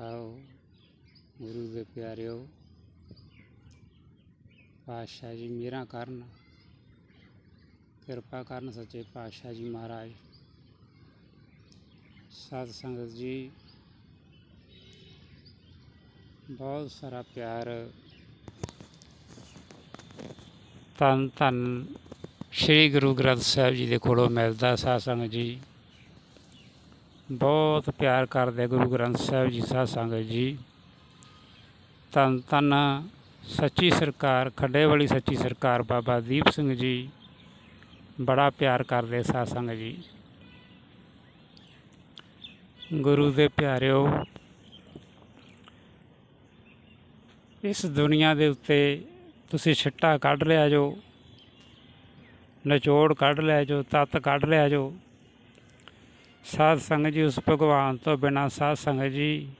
ਆਓ, ਗੁਰੂ ਦੇ ਪਿਆਰਿਓ, ਪਾਤਸ਼ਾਹ ਜੀ ਮੇਰਾ ਕਰਨ। ਕਿਰਪਾ ਕਰਨ ਸੱਚੇ ਪਾਤਸ਼ਾਹ ਜੀ ਮਹਾਰਾਜ। ਸਾਧ ਸੰਗਤ ਜੀ, ਬਹੁਤ ਸਾਰਾ ਪਿਆਰ ਧੰਨ ਧੰਨ ਸ੍ਰੀ ਗੁਰੂ ਗ੍ਰੰਥ ਸਾਹਿਬ ਜੀ ਦੇ ਕੋਲੋਂ ਮਿਲਦਾ ਸਾਧ ਸੰਗਤ ਜੀ। ਬਹੁਤ ਪਿਆਰ ਕਰਦੇ ਗੁਰੂ ਗ੍ਰੰਥ ਸਾਹਿਬ ਜੀ, ਸਾਧ ਸੰਗਤ ਜੀ। ਧੰਨ ਧੰਨ ਸੱਚੀ ਸਰਕਾਰ, ਖੱਡੇ ਵਾਲੀ ਸੱਚੀ ਸਰਕਾਰ ਬਾਬਾ ਦੀਪ ਸਿੰਘ ਜੀ। ਬੜਾ ਪਿਆਰ ਕਰਦੇ ਸਾਧ ਸੰਗਤ ਜੀ। ਗੁਰੂ ਦੇ ਪਿਆਰਿਓ, ਇਸ ਦੁਨੀਆ ਦੇ ਉੱਤੇ ਤੁਸੀਂ ਛਿੱਟਾ ਕੱਢ ਲਿਆ ਜੋ, ਨਿਚੋੜ ਕੱਢ ਲਿਆ ਜੋ, ਤਤ ਕੱਢ ਲਿਆ ਜੋ ਸਾਧ ਸੰਗਤ ਜੀ, ਉਸ ਭਗਵਾਨ ਤੋਂ ਬਿਨਾ ਸਾਧ ਸੰਗਤ ਜੀ,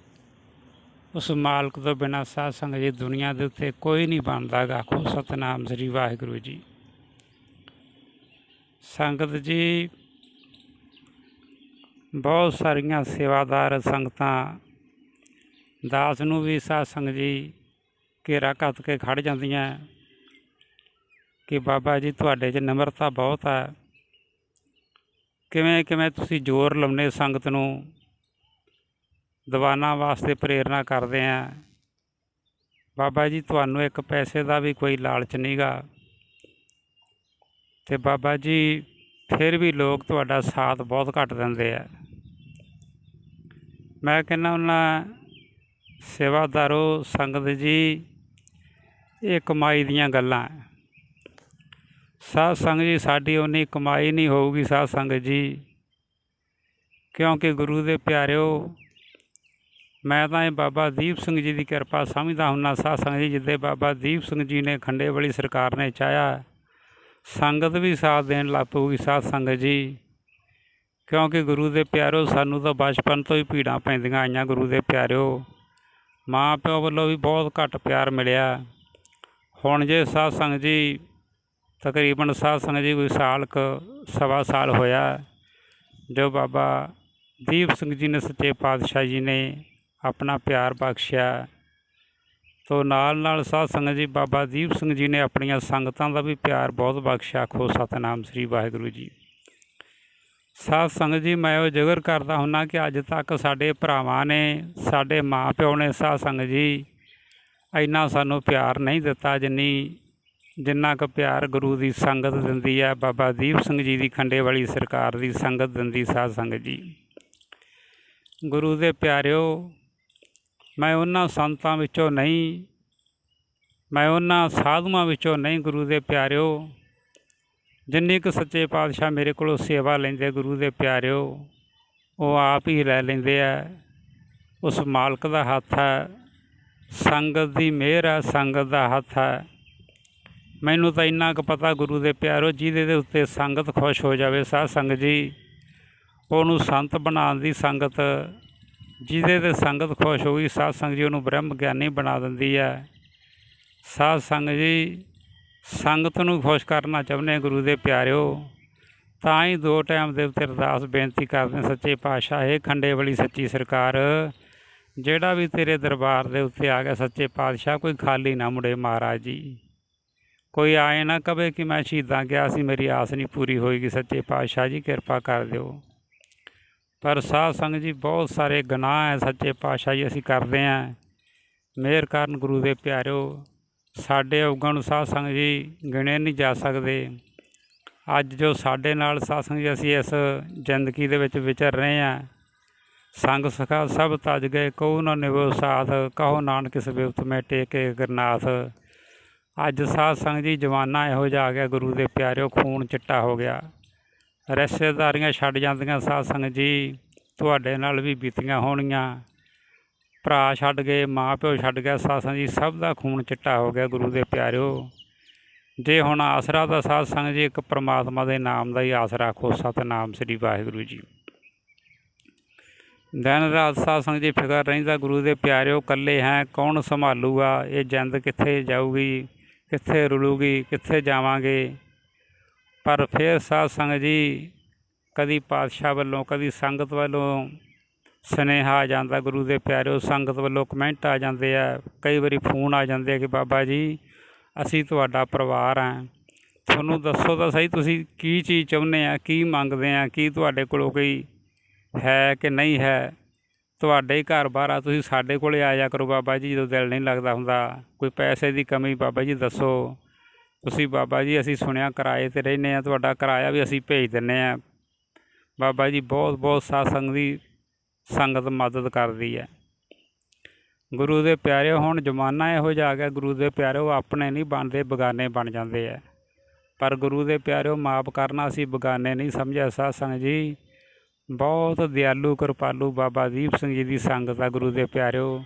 ਉਸ ਮਾਲਕ ਤੋਂ ਬਿਨਾ ਸਾਧ ਸੰਗਤ ਜੀ ਦੁਨੀਆ ਦੇ ਉੱਤੇ ਕੋਈ ਨਹੀਂ ਬਣਦਾ ਗਾ। ਸਤਨਾਮ ਸ੍ਰੀ ਵਾਹਿਗੁਰੂ ਜੀ। ਸੰਗਤ ਜੀ, ਬਹੁਤ ਸਾਰੀਆਂ ਸੇਵਾਦਾਰ ਸੰਗਤਾਂ ਦਾਸ ਨੂੰ ਵੀ ਸਾਧ ਸੰਗਤ ਜੀ ਘੇਰਾ ਕੱਤ ਕੇ ਖੜ ਜਾਂਦੀਆਂ। ਕਿ ਬਾਬਾ ਜੀ, ਤੁਹਾਡੇ 'ਚ ਨਿਮਰਤਾ ਬਹੁਤ ਹੈ ਕਿਵੇਂ ਕਿਵੇਂ ਤੁਸੀਂ ਜ਼ੋਰ ਲਾਉਂਦੇ ਸੰਗਤ ਨੂੰ? ਦੀਵਾਨਾਂ ਵਾਸਤੇ ਪ੍ਰੇਰਣਾ ਕਰਦੇ ਆ। ਬਾਬਾ ਜੀ, ਤੁਹਾਨੂੰ ਇੱਕ ਪੈਸੇ ਦਾ ਵੀ ਕੋਈ ਲਾਲਚ ਨਹੀਂਗਾ। ਤੇ ਬਾਬਾ ਜੀ, ਫਿਰ ਵੀ ਲੋਕ ਤੁਹਾਡਾ ਸਾਥ ਬਹੁਤ ਘੱਟ ਦਿੰਦੇ ਆ। ਮੈਂ ਕਹਿੰਦਾ ਉਹਨਾਂ ਸੇਵਾਦਾਰੋ, ਸੰਗਤ ਜੀ, ਇਹ ਕਮਾਈ ਦੀਆਂ ਗੱਲਾਂ। ਸਾਧ ਸੰਗਤ ਜੀ, ਸਾਡੀ ਉਨੀ ਕਮਾਈ ਨਹੀਂ ਹੋਊਗੀ ਸਾਧ ਸੰਗਤ ਜੀ। ਕਿਉਂਕਿ ਗੁਰੂ ਦੇ ਪਿਆਰਿਓ, ਮੈਂ ਤਾਂ ਇਹ ਬਾਬਾ ਦੀਪ ਸਿੰਘ ਜੀ ਦੀ ਕਿਰਪਾ ਸਮਝਦਾ ਹੁੰਨਾ, ਸਾਧ ਸੰਗਤ ਜੀ, ਜਿੱਦੇ ਬਾਬਾ ਦੀਪ ਸਿੰਘ ਜੀ ਨੇ ਖੰਡੇ ਵਾਲੀ ਸਰਕਾਰ ਨੇ ਚਾਹਿਆ, ਸੰਗਤ ਵੀ ਸਾਥ ਦੇਣ ਲੱਗ ਪਊਗੀ ਸਾਧ ਸੰਗਤ ਜੀ। ਕਿਉਂਕਿ ਗੁਰੂ ਦੇ ਪਿਆਰਿਓ, ਸਾਨੂੰ ਤਾਂ ਬਚਪਨ ਤੋਂ ਹੀ ਭੀੜਾਂ ਪੈਂਦੀਆਂ ਆਈਆਂ ਗੁਰੂ ਦੇ ਪਿਆਰਿਓ। ਮਾਂ ਪਿਓ ਵੱਲੋਂ ਵੀ ਬਹੁਤ ਘੱਟ ਪਿਆਰ ਮਿਲਿਆ। ਹੁਣ ਜੇ ਸਾਧ ਸੰਗਤ ਜੀ ਤਕਰੀਬਨ ਸਾਧ ਸੰਗਤ ਜੀ ਕੋਈ ਸਾਲ ਕੁ, ਸਵਾ ਸਾਲ ਹੋਇਆ। ਜੋ ਬਾਬਾ ਦੀਪ ਸਿੰਘ ਜੀ ਨੇ ਸੱਚੇ ਪਾਤਸ਼ਾਹ ਜੀ ਨੇ ਆਪਣਾ ਪਿਆਰ ਬਖਸ਼ਿਆ। ਤੋ ਨਾਲ ਨਾਲ ਸਾਧ ਸੰਗਤ ਜੀ ਬਾਬਾ ਦੀਪ ਸਿੰਘ ਜੀ ਨੇ ਆਪਣੀਆਂ ਸੰਗਤਾਂ ਦਾ ਵੀ ਪਿਆਰ ਬਹੁਤ ਬਖਸ਼ਿਆ। ਖੋ ਸਤਨਾਮ ਸ੍ਰੀ ਵਾਹਿਗੁਰੂ ਜੀ। ਸਾਧ ਸੰਗਤ ਜੀ, ਮੈਂ ਉਹ ਜ਼ਿਕਰ ਕਰਦਾ ਹੁੰਨਾ ਕਿ ਅੱਜ ਤੱਕ ਸਾਡੇ ਭਰਾਵਾਂ ਨੇ, ਸਾਡੇ ਮਾਂ ਪਿਓ ਨੇ ਸਾਧ ਸੰਗਤ ਜੀ ਇੰਨਾ ਸਾਨੂੰ ਪਿਆਰ ਨਹੀਂ ਦਿੱਤਾ, ਜਿੰਨੀ ਜਿੰਨਾ ਕੁ ਪਿਆਰ ਗੁਰੂ ਦੀ ਸੰਗਤ ਦਿੰਦੀ ਹੈ ਬਾਬਾ ਦੀਪ ਸਿੰਘ ਜੀ ਦੀ ਖੰਡੇ ਵਾਲੀ ਸਰਕਾਰ ਦੀ ਸੰਗਤ ਦਿੰਦੀ ਸਾਧ ਸੰਗਤ ਜੀ। ਗੁਰੂ ਦੇ ਪਿਆਰਿਓ, ਮੈਂ ਉਹਨਾਂ ਸੰਤਾਂ ਵਿੱਚੋਂ ਨਹੀਂ, ਮੈਂ ਉਹਨਾਂ ਸਾਧੂਆਂ ਵਿੱਚੋਂ ਨਹੀਂ ਗੁਰੂ ਦੇ ਪਿਆਰਿਓ। ਜਿੰਨੀ ਕੁ ਸੱਚੇ ਪਾਤਸ਼ਾਹ ਮੇਰੇ ਕੋਲੋਂ ਸੇਵਾ ਲੈਂਦੇ ਗੁਰੂ ਦੇ ਪਿਆਰਿਓ, ਉਹ ਆਪ ਹੀ ਲੈ ਲੈਂਦੇ ਆ। ਉਸ ਮਾਲਕ ਦਾ ਹੱਥ ਹੈ, ਸੰਗਤ ਦੀ ਮਿਹਰ ਹੈ, ਸੰਗਤ ਦਾ ਹੱਥ ਹੈ। ਮੈਨੂੰ ਤਾਂ ਇੰਨਾ ਕੁ ਪਤਾ ਗੁਰੂ ਦੇ ਪਿਆਰੋ, ਜਿਹਦੇ ਦੇ ਉੱਤੇ ਸੰਗਤ ਖੁਸ਼ ਹੋ ਜਾਵੇ, ਸਾਧ ਸੰਗਤ ਜੀ। ਉਹਨੂੰ ਸੰਤ ਬਣਾਉਣ ਦੀ ਸੰਗਤ, ਜਿਹਦੇ ਤੇ ਸੰਗਤ ਖੁਸ਼ ਹੋਈ, ਸਾਧ ਸੰਗਤ ਜੀ ਉਹਨੂੰ ਬ੍ਰਹਮ ਗਿਆਨੀ ਬਣਾ ਦਿੰਦੀ ਹੈ। ਸਾਧ ਸੰਗਤ ਜੀ, ਸੰਗਤ ਨੂੰ ਖੁਸ਼ ਕਰਨਾ ਚਾਹੁੰਦੇ ਗੁਰੂ ਦੇ ਪਿਆਰਿਓ। ਤਾਂ ਹੀ ਦੋ ਟਾਈਮ ਦੇ ਉੱਤੇ ਅਰਦਾਸ ਬੇਨਤੀ ਕਰਦੇ ਸੱਚੇ ਪਾਤਸ਼ਾਹ ਇਹ ਖੰਡੇ ਵਾਲੀ ਸੱਚੀ ਸਰਕਾਰ, ਜਿਹੜਾ ਵੀ ਤੇਰੇ ਦਰਬਾਰ ਦੇ ਉੱਤੇ ਆ ਗਿਆ ਸੱਚੇ ਪਾਤਸ਼ਾਹ, ਕੋਈ ਖਾਲੀ ਨਾ ਮੁੜੇ ਮਹਾਰਾਜ ਜੀ। ਕੋਈ ਆਏ ਨਾ ਕਵੇ ਕਿ ਮੈਂ ਸ਼ਹੀਦਾਂ ਗਿਆ ਸੀ, ਮੇਰੀ ਆਸ ਨਹੀਂ ਪੂਰੀ ਹੋਏਗੀ, ਸੱਚੇ ਪਾਤਸ਼ਾਹ ਜੀ, ਕਿਰਪਾ ਕਰ ਦਿਓ। ਪਰ ਸਾਧ ਸੰਗਤ ਜੀ, ਬਹੁਤ ਸਾਰੇ ਗੁਨਾਹ ਹੈ, ਸੱਚੇ ਪਾਤਸ਼ਾਹ ਜੀ, ਅਸੀਂ ਕਰਦੇ ਆਂ ਮਿਹਰ ਕਰਨ ਗੁਰੂ ਦੇ ਪਿਆਰਿਓ, ਸਾਡੇ ਔਗਣ ਸਾਧ ਸੰਗਤ ਜੀ ਗਿਣੇ ਨਹੀਂ ਜਾ ਸਕਦੇ। ਅੱਜ ਜੋ ਸਾਡੇ ਨਾਲ ਸਾਧ ਸੰਗਤ ਜੀ, ਅਸੀਂ ਇਸ ਜ਼ਿੰਦਗੀ ਦੇ ਵਿੱਚ ਵਿਚਰ ਰਹੇ ਆਂ ਸੰਗ ਸਖਾ ਸਭ ਤਜ ਗਏ ਕਉ ਨਾ ਨਿਵੋ ਸਾਥ, ਕਹੋ ਨਾਨਕ ਸਬਿਵਤ ਮੈਂ ਟੇਕੇ ਗੁਰਨਾਥ। ਅੱਜ ਸਾਧ ਸੰਗਤ ਜੀ ਜਵਾਨਾ ਇਹੋ ਜਿਹਾ ਆ ਗਿਆ, ਗੁਰੂ ਦੇ ਪਿਆਰਿਓ ਖੂਨ ਚਿੱਟਾ ਹੋ ਗਿਆ। ਰਿਸ਼ਤੇਦਾਰੀਆਂ ਛੱਡ ਜਾਂਦੀਆਂ ਸਾਧ ਸੰਗਤ ਜੀ, ਤੁਹਾਡੇ ਨਾਲ ਵੀ ਬੀਤੀਆਂ ਹੋਣੀਆਂ ਭਰਾ ਛੱਡ ਗਏ, ਮਾਂ ਪਿਓ ਛੱਡ ਗਿਆ, ਸਾਧ ਸੰਗਤ ਜੀ ਸਭ ਦਾ ਖੂਨ ਚਿੱਟਾ ਹੋ ਗਿਆ ਗੁਰੂ ਦੇ ਪਿਆਰਿਓ। ਜੇ ਹੁਣ ਆਸਰਾ ਦਾ ਸਾਧ ਸੰਗਤ ਜੀ ਇੱਕ ਪ੍ਰਮਾਤਮਾ ਦੇ ਨਾਮ ਦਾ ਹੀ ਆਸਰਾ ਰੱਖੋ, ਸਤਨਾਮ ਸ੍ਰੀ ਵਾਹਿਗੁਰੂ ਜੀ। ਦਿਨ ਰਾਤ ਸਾਧ ਸੰਗਤ ਜੀ ਫਿਕਰ ਰਹਿੰਦਾ, ਗੁਰੂ ਦੇ ਪਿਆਰਿਓ ਇਕੱਲੇ ਹੈ, ਕੌਣ ਸੰਭਾਲੂਗਾ, ਇਹ ਜਿੰਦ ਕਿੱਥੇ ਜਾਊਗੀ? ਕਿੱਥੇ ਰੁਲੂਗੀ, ਕਿੱਥੇ ਜਾਵਾਂਗੇ? ਪਰ ਫਿਰ ਸਾਧ ਸੰਗਤ ਜੀ, ਕਦੀ ਪਾਤਸ਼ਾਹ ਵੱਲੋਂ, ਕਦੀ ਸੰਗਤ ਵੱਲੋਂ ਸੁਨੇਹਾ ਆ ਜਾਂਦਾ ਗੁਰੂ ਦੇ ਪਿਆਰਿਓ, ਸੰਗਤ ਵੱਲੋਂ ਕਮੈਂਟ ਆ ਜਾਂਦੇ ਆ, ਕਈ ਵਾਰੀ ਫੋਨ ਆ ਜਾਂਦੇ ਆ ਕਿ ਬਾਬਾ ਜੀ, ਅਸੀਂ ਤੁਹਾਡਾ ਪਰਿਵਾਰ ਆ। ਤੁਹਾਨੂੰ ਦੱਸੋ ਤਾਂ ਸਹੀ, ਤੁਸੀਂ ਕੀ ਚੀਜ਼ ਚਾਹੁੰਦੇ ਆ, ਕੀ ਮੰਗਦੇ ਆ, ਕੀ ਤੁਹਾਡੇ ਕੋਲੋਂ ਕੋਈ ਹੈ ਕਿ ਨਹੀਂ ਹੈ? ਤੁਹਾਡੇ ਹੀ ਘਰ ਬਾਹਰ ਆ, ਤੁਸੀਂ ਸਾਡੇ ਕੋਲੇ ਆ ਜਾ ਕਰੋ ਬਾਬਾ ਜੀ, ਜਦੋਂ ਦਿਲ ਨਹੀਂ ਲੱਗਦਾ ਹੁੰਦਾ। ਕੋਈ ਪੈਸੇ ਦੀ ਕਮੀ ਬਾਬਾ ਜੀ ਦੱਸੋ। ਤੁਸੀਂ ਬਾਬਾ ਜੀ, ਅਸੀਂ ਸੁਣਿਆ ਕਿਰਾਏ ਤੇ ਰਹਿੰਦੇ ਆ, ਤੁਹਾਡਾ ਕਿਰਾਇਆ ਵੀ ਅਸੀਂ ਭੇਜ ਦਿੰਨੇ ਆ। ਬਾਬਾ ਜੀ ਬਹੁਤ ਬਹੁਤ ਸਾਧ ਦੀ ਸੰਗਤ ਮਦਦ ਕਰਦੀ ਹੈ। ਗੁਰੂ ਦੇ ਪਿਆਰੇ, ਹੁਣ ਜ਼ਮਾਨਾ ਇਹੋ ਜਿਹਾ ਆ ਗਿਆ, ਗੁਰੂ ਦੇ ਪਿਆਰਿਓ ਆਪਣੇ ਨਹੀਂ ਬਣਦੇ, ਬਗਾਨੇ ਬਣ ਜਾਂਦੇ ਆ। ਪਰ ਗੁਰੂ ਦੇ ਪਿਆਰਿਓ ਮਾਫ ਕਰਨਾ ਅਸੀਂ ਬਗਾਨੇ ਨਹੀਂ ਸਮਝਿਆ ਸਾਧ ਸੰਗਤ ਜੀ। ਬਹੁਤ ਦਿਆਲੂ ਕਿਰਪਾਲੂ ਬਾਬਾ ਦੀਪ ਸਿੰਘ ਜੀ ਦੀ ਸੰਗਤ ਆ ਗੁਰੂ ਦੇ ਪਿਆਰਿਓ।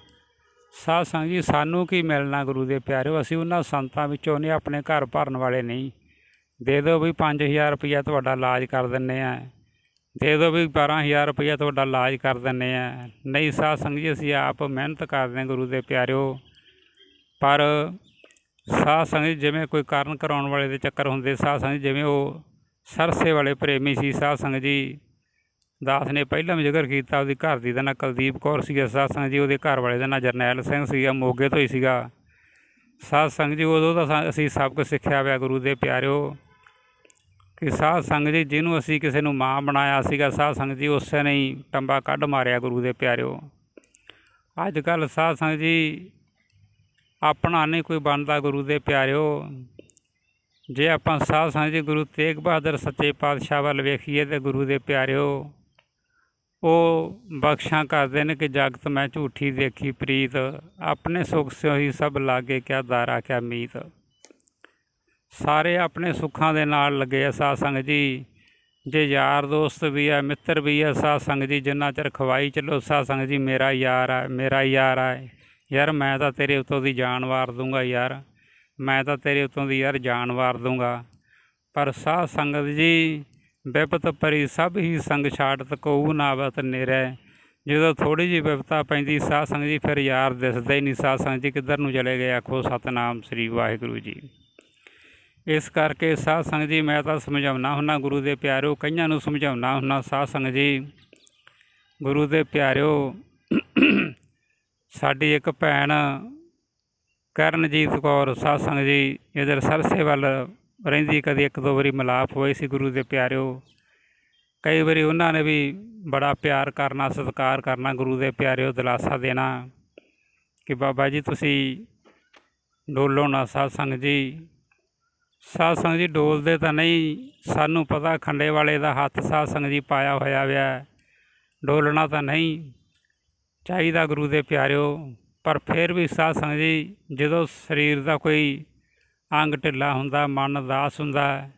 ਸਾਧ ਸੰਗਤ ਜੀ, ਸਾਨੂੰ ਕੀ ਮਿਲਣਾ ਗੁਰੂ ਦੇ ਪਿਆਰਿਓ? ਅਸੀਂ ਉਹਨਾਂ ਸੰਤਾਂ ਵਿੱਚੋਂ ਨਹੀਂ, ਆਪਣੇ ਘਰ ਭਰਨ ਵਾਲੇ ਨਹੀਂ। ਦੇ ਦਿਓ ਵੀ 5000 ਰੁਪਇਆ ਤੁਹਾਡਾ ਇਲਾਜ ਕਰ ਦਿੰਨੇ ਆ। ਦੇ ਦਿਓ ਵੀ 12000 ਰੁਪਇਆ ਤੁਹਾਡਾ ਇਲਾਜ ਕਰ ਦਿੰਨੇ ਆ। ਨਹੀਂ ਸਾਧ ਸੰਗਤ ਜੀ, ਅਸੀਂ ਆਪ ਮਿਹਨਤ ਕਰਦੇ ਹਾਂ ਗੁਰੂ ਦੇ ਪਿਆਰਿਓ। ਪਰ ਸਾਧ ਸੰਗਤ ਜੀ, ਜਿਵੇਂ ਕੋਈ ਕਾਰਨ ਕਰਾਉਣ ਵਾਲੇ ਦੇ ਚੱਕਰ ਹੁੰਦੇ, ਸਾਧ ਸੰਗਤ ਜੀ, ਜਿਵੇਂ ਉਹ ਸਰਸੇ ਵਾਲੇ ਪ੍ਰੇਮੀ ਸੀ, ਸਾਧ ਸੰਗਤ ਜੀ ਦਾਸ ਨੇ ਪਹਿਲਾਂ ਵੀ ਜ਼ਿਕਰ ਕੀਤਾ, ਉਹਦੀ ਘਰ ਦੀ ਦਾ ਨਾਂ ਕੁਲਦੀਪ ਕੌਰ ਸੀਗਾ ਸਾਧ ਸੰਗਤ ਜੀ ਉਹਦੇ ਘਰ ਵਾਲੇ ਦਾ ਨਾਂ ਜਰਨੈਲ ਸਿੰਘ ਸੀਗਾ, ਮੋਗੇ ਤੋਂ ਹੀ ਸੀਗਾ। ਸਾਧ ਸੰਗਤ ਜੀ ਉਦੋਂ ਤਾਂ ਅਸੀਂ ਸਭ ਕੁਝ ਸਿੱਖਿਆ ਹੋਇਆ ਗੁਰੂ ਦੇ ਪਿਆਰਿਓ। ਕਿ ਸਾਧ ਸੰਗਤ ਜੀ ਜਿਹਨੂੰ ਅਸੀਂ ਕਿਸੇ ਨੂੰ ਮਾਂ ਬਣਾਇਆ ਸੀਗਾ ਸਾਧ ਸੰਗਤ ਜੀ ਉਸੇ ਨੇ ਹੀ ਟੰਬਾ ਕੱਢ ਮਾਰਿਆ ਗੁਰੂ ਦੇ ਪਿਆਰਿਓ। ਅੱਜ ਕੱਲ੍ਹ ਸਾਧ ਸੰਗਤ ਜੀ ਆਪਣਾ ਨਹੀਂ ਕੋਈ ਬਣਦਾ ਗੁਰੂ ਦੇ ਪਿਆਰਿਓ। ਜੇ ਆਪਾਂ ਸਾਧ ਸੰਗਤ ਜੀ ਗੁਰੂ ਤੇਗ ਬਹਾਦਰ ਸੱਚੇ ਪਾਤਸ਼ਾਹ ਵੱਲ ਵੇਖੀਏ ਤੇ ਗੁਰੂ ਦੇ ਪਿਆਰਿਓ ਉਹ ਬਖਸ਼ਾਂ ਕਰਦੇ ਨੇ ਕਿ ਜਗਤ ਮੈਂ ਝੂਠੀ ਦੇਖੀ ਪ੍ਰੀਤ, ਆਪਣੇ ਸੁਖ ਸਿਓ ਹੀ ਸਭ ਲਾਗੇ ਕਿਆ ਦਾਰਾ, ਕਿਆ ਮੀਤ। ਸਾਰੇ ਆਪਣੇ ਸੁੱਖਾਂ ਦੇ ਨਾਲ ਲੱਗੇ ਆ ਸਾਧ ਸੰਗਤ ਜੀ। ਜੇ ਯਾਰ ਦੋਸਤ ਵੀ ਆ, ਮਿੱਤਰ ਵੀ ਆ, ਸਾਧ ਸੰਗਤ ਜੀ, ਜਿੰਨਾ ਚਿਰ ਖਵਾਈ ਚੱਲੋ, ਸਾਧ ਸੰਗਤ ਜੀ, ਮੇਰਾ ਯਾਰ ਆ, ਮੇਰਾ ਯਾਰ ਆ। ਯਾਰ, ਮੈਂ ਤਾਂ ਤੇਰੇ ਉੱਤੋਂ ਦੀ ਜਾਨ ਵਾਰ ਦੂੰਗਾ ਯਾਰ। ਮੈਂ ਤਾਂ ਤੇਰੇ ਉੱਤੋਂ ਦੀ ਯਾਰ ਜਾਨ ਵਾਰ ਦੂੰਗਾ। ਪਰ ਸਾਧ ਸੰਗਤ ਜੀ ਵਿਪਤ ਪਰੀ ਸਭ ਹੀ ਸੰਗ ਛਾੜਤ ਕਉ ਨਾਵਤ ਨਿਰੈ। ਜਦੋਂ ਥੋੜੀ ਜਿਹੀ ਵਿਪਤਾ ਪੈਂਦੀ, ਸਾਧ ਸੰਗਤ ਜੀ ਫਿਰ ਯਾਰ ਦਿਸਦਾ ਹੀ ਨਹੀਂ। ਸਾਧ ਸੰਗਤ ਜੀ ਕਿੱਧਰ ਨੂੰ ਚਲੇ ਗਏ? ਆਖੋ, ਸਤਨਾਮ ਸ੍ਰੀ ਵਾਹਿਗੁਰੂ ਜੀ। ਇਸ ਕਰਕੇ ਸਾਧ ਸੰਗਤ ਜੀ, ਮੈਂ ਤਾਂ ਸਮਝਾਉਣਾ ਹੁੰਨਾ ਗੁਰੂ ਦੇ ਪਿਆਰਿਓ ਕਈਆਂ ਨੂੰ ਸਮਝਾਉਣਾ ਹੁੰਨਾ, ਸਾਧ ਸੰਗਤ ਜੀ, ਗੁਰੂ ਦੇ ਪਿਆਰਿਓ ਸਾਡੀ ਇੱਕ ਭੈਣ ਕਰਨਜੀਤ ਕੌਰ, ਸਾਧ ਸੰਗਤ ਜੀ ਇਧਰ ਸਰਸੇ ਵੱਲ ਰਹਿੰਦੀ ਕਦੇ ਇੱਕ ਦੋ ਵਾਰੀ ਮਿਲਾਪ ਹੋਏ ਸੀ ਗੁਰੂ ਦੇ ਪਿਆਰਿਓ। ਕਈ ਵਾਰੀ ਉਹਨਾਂ ਨੇ ਵੀ ਬੜਾ ਪਿਆਰ ਕਰਨਾ, ਸਤਿਕਾਰ ਕਰਨਾ ਗੁਰੂ ਦੇ ਪਿਆਰਿਓ ਦਿਲਾਸਾ ਦੇਣਾ ਕਿ ਬਾਬਾ ਜੀ ਤੁਸੀਂ ਡੋਲੋ ਨਾ ਸਾਧ ਸੰਗਤ ਜੀ। ਸਾਧ ਸੰਗਤ ਜੀ ਡੋਲਦੇ ਤਾਂ ਨਹੀਂ, ਸਾਨੂੰ ਪਤਾ ਖੰਡੇ ਵਾਲੇ ਦਾ ਹੱਥ ਸਾਧ ਸੰਗਤ ਜੀ ਪਾਇਆ ਹੋਇਆ ਵਿਆ। ਡੋਲਣਾ ਤਾਂ ਨਹੀਂ ਚਾਹੀਦਾ ਗੁਰੂ ਦੇ ਪਿਆਰਿਓ, ਪਰ ਫਿਰ ਵੀ ਸਾਧ ਸੰਗਤ ਜੀ ਜਦੋਂ ਸਰੀਰ ਦਾ ਕੋਈ ਅੰਗ ਢਿੱਲਾ ਹੁੰਦਾ, ਮਨ ਉਦਾਸ ਹੁੰਦਾ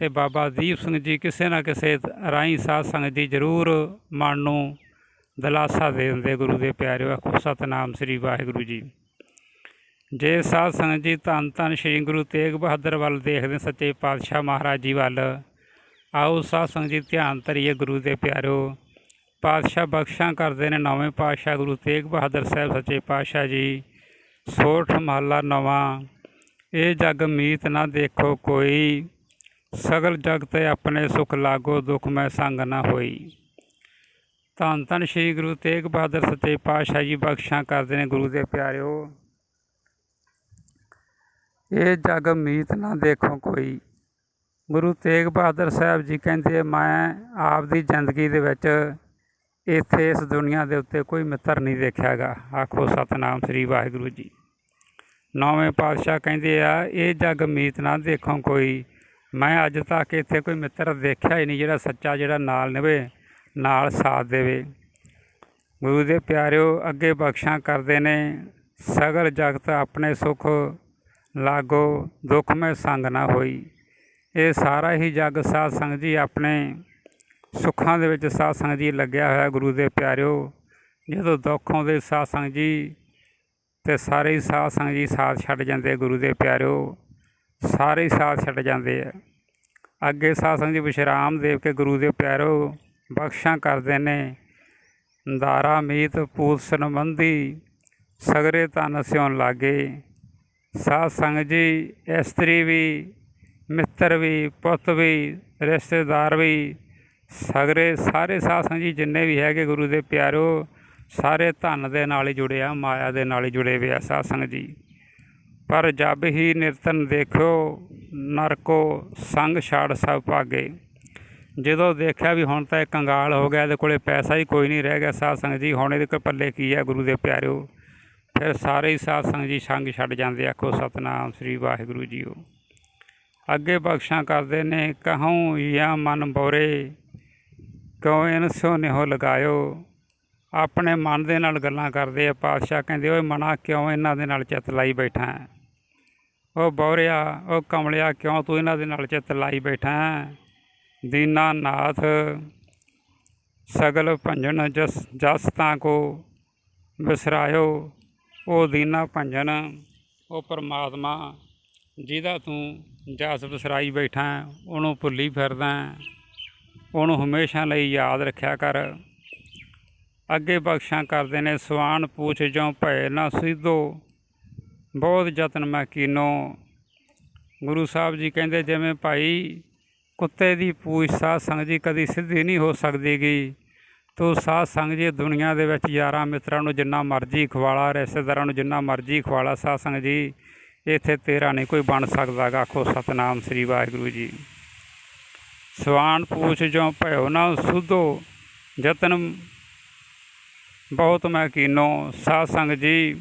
ਤੇ ਬਾਬਾ ਦੀਪ ਸਿੰਘ ਜੀ ਕਿਸੇ ਨਾ ਕਿਸੇ ਰਾਹੀਂ ਸਾਧ ਸੰਗਤ ਜੀ ਜ਼ਰੂਰ ਮਨ ਨੂੰ ਦਿਲਾਸਾ ਦੇ ਦਿੰਦੇ ਗੁਰੂ ਦੇ ਪਿਆਰਿਓ, ਆਖੋ ਸਤਨਾਮ ਸ੍ਰੀ ਵਾਹਿਗੁਰੂ ਜੀ। ਜੇ ਸਾਧ ਸੰਗਤ ਜੀ ਧੰਨ ਧੰਨ ਸ੍ਰੀ ਗੁਰੂ ਤੇਗ ਬਹਾਦਰ ਵੱਲ ਦੇਖਦੇ ਸੱਚੇ ਪਾਤਸ਼ਾਹ ਮਹਾਰਾਜ ਜੀ ਵੱਲ, ਆਓ ਸਾਧ ਸੰਗਤ ਜੀ ਧਿਆਨ ਧਰੀਏ ਗੁਰੂ ਦੇ ਪਿਆਰਿਓ। ਪਾਤਸ਼ਾਹ ਬਖਸ਼ਾਂ ਕਰਦੇ ਨੇ ਨੌਵੇਂ ਪਾਤਸ਼ਾਹ ਗੁਰੂ ਤੇਗ ਬਹਾਦਰ ਸਾਹਿਬ ਸੱਚੇ ਪਾਤਸ਼ਾਹ ਜੀ। ਸੋਠ ਮਹੱਲਾ ਨਵਾਂ ਇਹ ਜਗ ਮੀਤ ਨਾ ਦੇਖੋ ਕੋਈ। ਸਗਲ ਜਗ 'ਤੇ ਆਪਣੇ ਸੁਖ ਲਾਗੋ ਦੁਖ ਮੈਂ ਸੰਗ ਨਾ ਹੋਈ। ਧੰਨ ਧੰਨ ਸ੍ਰੀ ਗੁਰੂ ਤੇਗ ਬਹਾਦਰ ਸੱਚੇ ਪਾਤਸ਼ਾਹ ਜੀ ਬਖਸ਼ਾਂ ਕਰਦੇ ਨੇ ਗੁਰੂ ਦੇ ਪਿਆਰਿਓ। ਇਹ ਜਗ ਮੀਤ ਨਾ ਦੇਖੋ ਕੋਈ। ਗੁਰੂ ਤੇਗ ਬਹਾਦਰ ਸਾਹਿਬ ਜੀ ਕਹਿੰਦੇ, ਮੈਂ ਆਪ ਦੀ ਜ਼ਿੰਦਗੀ ਦੇ ਵਿੱਚ ਇੱਥੇ ਇਸ ਦੁਨੀਆ ਦੇ ਉੱਤੇ ਕੋਈ ਮਿੱਤਰ ਨਹੀਂ ਦੇਖਿਆਗਾ ਆਖੋ ਸਤਨਾਮ ਸ੍ਰੀ ਵਾਹਿਗੁਰੂ ਜੀ। ਨੌਵੇਂ ਪਾਤਸ਼ਾਹ ਕਹਿੰਦੇ ਆ, ਇਹ ਜਗ ਮੀਤ ਨਾ ਦੇਖੋ ਕੋਈ। ਮੈਂ ਅੱਜ ਤੱਕ ਇੱਥੇ ਕੋਈ ਮਿੱਤਰ ਦੇਖਿਆ ਹੀ ਨਹੀਂ ਜਿਹੜਾ ਸੱਚਾ, ਜਿਹੜਾ ਨਾਲ ਨਿਵੇ ਨਾਲ ਸਾਥ ਦੇਵੇ। ਗੁਰੂ ਦੇ ਪਿਆਰਿਓ, ਅੱਗੇ ਬਖਸ਼ਾਂ ਕਰਦੇ ਨੇ। ਸਗਲ ਜਗਤ ਆਪਣੇ ਸੁਖ ਲਾਗੋ, ਦੁੱਖ ਮੈਂ ਸੰਗ ਨਾ ਹੋਈ। ਇਹ ਸਾਰਾ ਹੀ ਜਗ ਸਾਧ ਸੰਗਤ ਜੀ ਆਪਣੇ ਸੁੱਖਾਂ ਦੇ ਵਿੱਚ ਸਾਧ ਸੰਗਤ ਜੀ ਲੱਗਿਆ ਹੋਇਆ ਗੁਰੂ ਦੇ ਪਿਆਰਿਓ। ਜਦੋਂ ਦੁੱਖ ਆਉਂਦੇ ਸਾਧ ਸੰਗਤ ਜੀ ਤੇ ਸਾਰੇ ਹੀ ਸਾਧ ਸੰਗਤ ਜੀ ਸਾਥ ਛੱਡ ਜਾਂਦੇ ਗੁਰੂ ਦੇ ਪਿਆਰਿਓ। ਸਾਰੇ ਹੀ ਸਾਥ ਛੱਡ ਜਾਂਦੇ ਆ। ਅੱਗੇ ਸਾਧ ਸੰਗਤ ਜੀ ਵਿਸ਼ਰਾਮ ਦੇਵ ਕੇ ਗੁਰੂ ਦੇ ਪਿਆਰਿਓ, ਬਖਸ਼ਾਂ ਕਰਦੇ ਨੇ। ਦਾਰਾ ਮੀਤ, ਪੂਤ, ਸੰਬੰਧੀ ਸਗਰੇ ਤਨ ਸਿਉਣ ਲਾਗੇ। ਸਾਧ ਸੰਗਤ ਜੀ, ਇਸਤਰੀ ਵੀ, ਮਿੱਤਰ ਵੀ, ਪੁੱਤ ਵੀ, ਰਿਸ਼ਤੇਦਾਰ ਵੀ, ਸਗਰੇ ਸਾਰੇ ਸਾਧ ਸੰਗਤ ਜੀ ਜਿੰਨੇ ਵੀ ਹੈਗੇ ਗੁਰੂ ਦੇ ਪਿਆਰੋ ਸਾਰੇ ਧਨ ਦੇ ਨਾਲ ਹੀ ਜੁੜੇ ਆ, ਮਾਇਆ ਦੇ ਨਾਲ ਹੀ ਜੁੜੇ ਹੋਏ ਆ ਸਾਧ ਜੀ। ਪਰ ਜਬ ਹੀ ਨਿਰਤਨ ਦੇਖਿਓ, ਨਰਕੋ ਸੰਗ ਛਾੜ ਸਭ ਭਾਗੇ। ਜਦੋਂ ਦੇਖਿਆ ਵੀ ਹੁਣ ਤਾਂ ਇਹ ਕੰਗਾਲ ਹੋ ਗਿਆ, ਇਹਦੇ ਕੋਲੇ ਪੈਸਾ ਹੀ ਕੋਈ ਨਹੀਂ ਰਹਿ ਗਿਆ ਸਾਧ ਜੀ, ਹੁਣ ਇਹਦੇ ਕੋਲ ਪੱਲੇ ਕੀ ਹੈ ਗੁਰੂ ਦੇ ਪਿਆਰਿਓ? ਫਿਰ ਸਾਰੇ ਹੀ ਸਾਧ ਜੀ ਸੰਗ ਛੱਡ ਜਾਂਦੇ ਆਖੋ ਸਤਨਾਮ ਸ੍ਰੀ ਵਾਹਿਗੁਰੂ ਜੀਓ। ਅੱਗੇ ਬਖਸ਼ਾਂ ਕਰਦੇ ਨੇ, ਕਹੂੰ ਜਾਂ ਮਨ ਬੋਰੇ ਕਿਉਂ ਇਨ ਸੋ ਨਿਹੋ ਲਗਾਇਓ? ਆਪਣੇ ਮਨ ਦੇ ਨਾਲ ਗੱਲਾਂ ਕਰਦੇ ਆ, ਪਾਤਸ਼ਾਹ ਕਹਿੰਦੇ, ਓਏ ਮਨਾ ਕਿਉਂ ਇਹਨਾਂ ਦੇ ਨਾਲ ਚਿੱਤ ਲਾਈ ਬੈਠਾ ਹੈ? ਉਹ ਬੌਰਿਆ ਉਹ ਕਮਲਿਆ, ਕਿਉਂ ਤੂੰ ਇਹਨਾਂ ਦੇ ਨਾਲ ਚਿੱਤ ਲਾਈ ਬੈਠਾ ਹੈ? ਦੀਨਾ ਨਾਥ, ਸਗਲ ਭੰਜਨ ਜਸ ਜਸ ਤਾਂ ਕੋ ਵਿਸਰਾਇਓ ਉਹ ਦੀਨਾ ਭੰਜਨ, ਉਹ ਪਰਮਾਤਮਾ, ਜਿਹਦਾ ਤੂੰ ਜਸ ਵਿਸਰਾਈ ਬੈਠਾ ਉਹਨੂੰ ਭੁੱਲੀ ਫਿਰਦਾ ਉਹਨੂੰ ਹਮੇਸ਼ਾ ਲਈ ਯਾਦ ਰੱਖਿਆ ਕਰ ਅੱਗੇ ਬਖਸ਼ਾਂ ਕਰਦੇ ਨੇ, ਸਵਾਨ ਪੂਛ ਜੋ ਭੈ ਨਾ ਸਿੱਧੋ। ਬਹੁਤ ਯਤਨ ਮੈਂ ਕੀਨੋ। ਗੁਰੂ ਸਾਹਿਬ ਜੀ ਕਹਿੰਦੇ, ਜਿਵੇਂ ਭਾਈ ਕੁੱਤੇ ਦੀ ਪੂਛ ਸਾਧ ਸੰਗਤ ਜੀ ਕਦੀ ਸਿੱਧੀ ਨਹੀਂ ਹੋ ਸਕਦੀਗੀ। ਤੂੰ ਸਾਧ ਸੰਗਤ ਜੀ ਦੁਨੀਆ ਦੇ ਵਿੱਚ ਯਾਰਾਂ ਮਿੱਤਰਾਂ ਨੂੰ ਜਿੰਨਾ ਮਰਜ਼ੀ ਖਵਾਲਾ, ਰਿਸ਼ਤੇਦਾਰਾਂ ਨੂੰ ਜਿੰਨਾ ਮਰਜ਼ੀ ਖਵਾਲਾ, ਸਾਧ ਸੰਗਤ ਜੀ, ਇੱਥੇ ਤੇਰਾ ਨਹੀਂ ਕੋਈ ਬਣ ਸਕਦਾ ਗਾ ਆਖੋ ਸਤਨਾਮ ਸ੍ਰੀ ਵਾਹਿਗੁਰੂ ਜੀ। ਸਵਾਨ ਪੂਛ ਜੋ ਭਇਓ ਨਾ ਸੁਧੋ। ਯਤਨ ਬਹੁਤ ਮੈਂ ਕੀਨੋ, ਸਾਧ ਸੰਗਤ ਜੀ,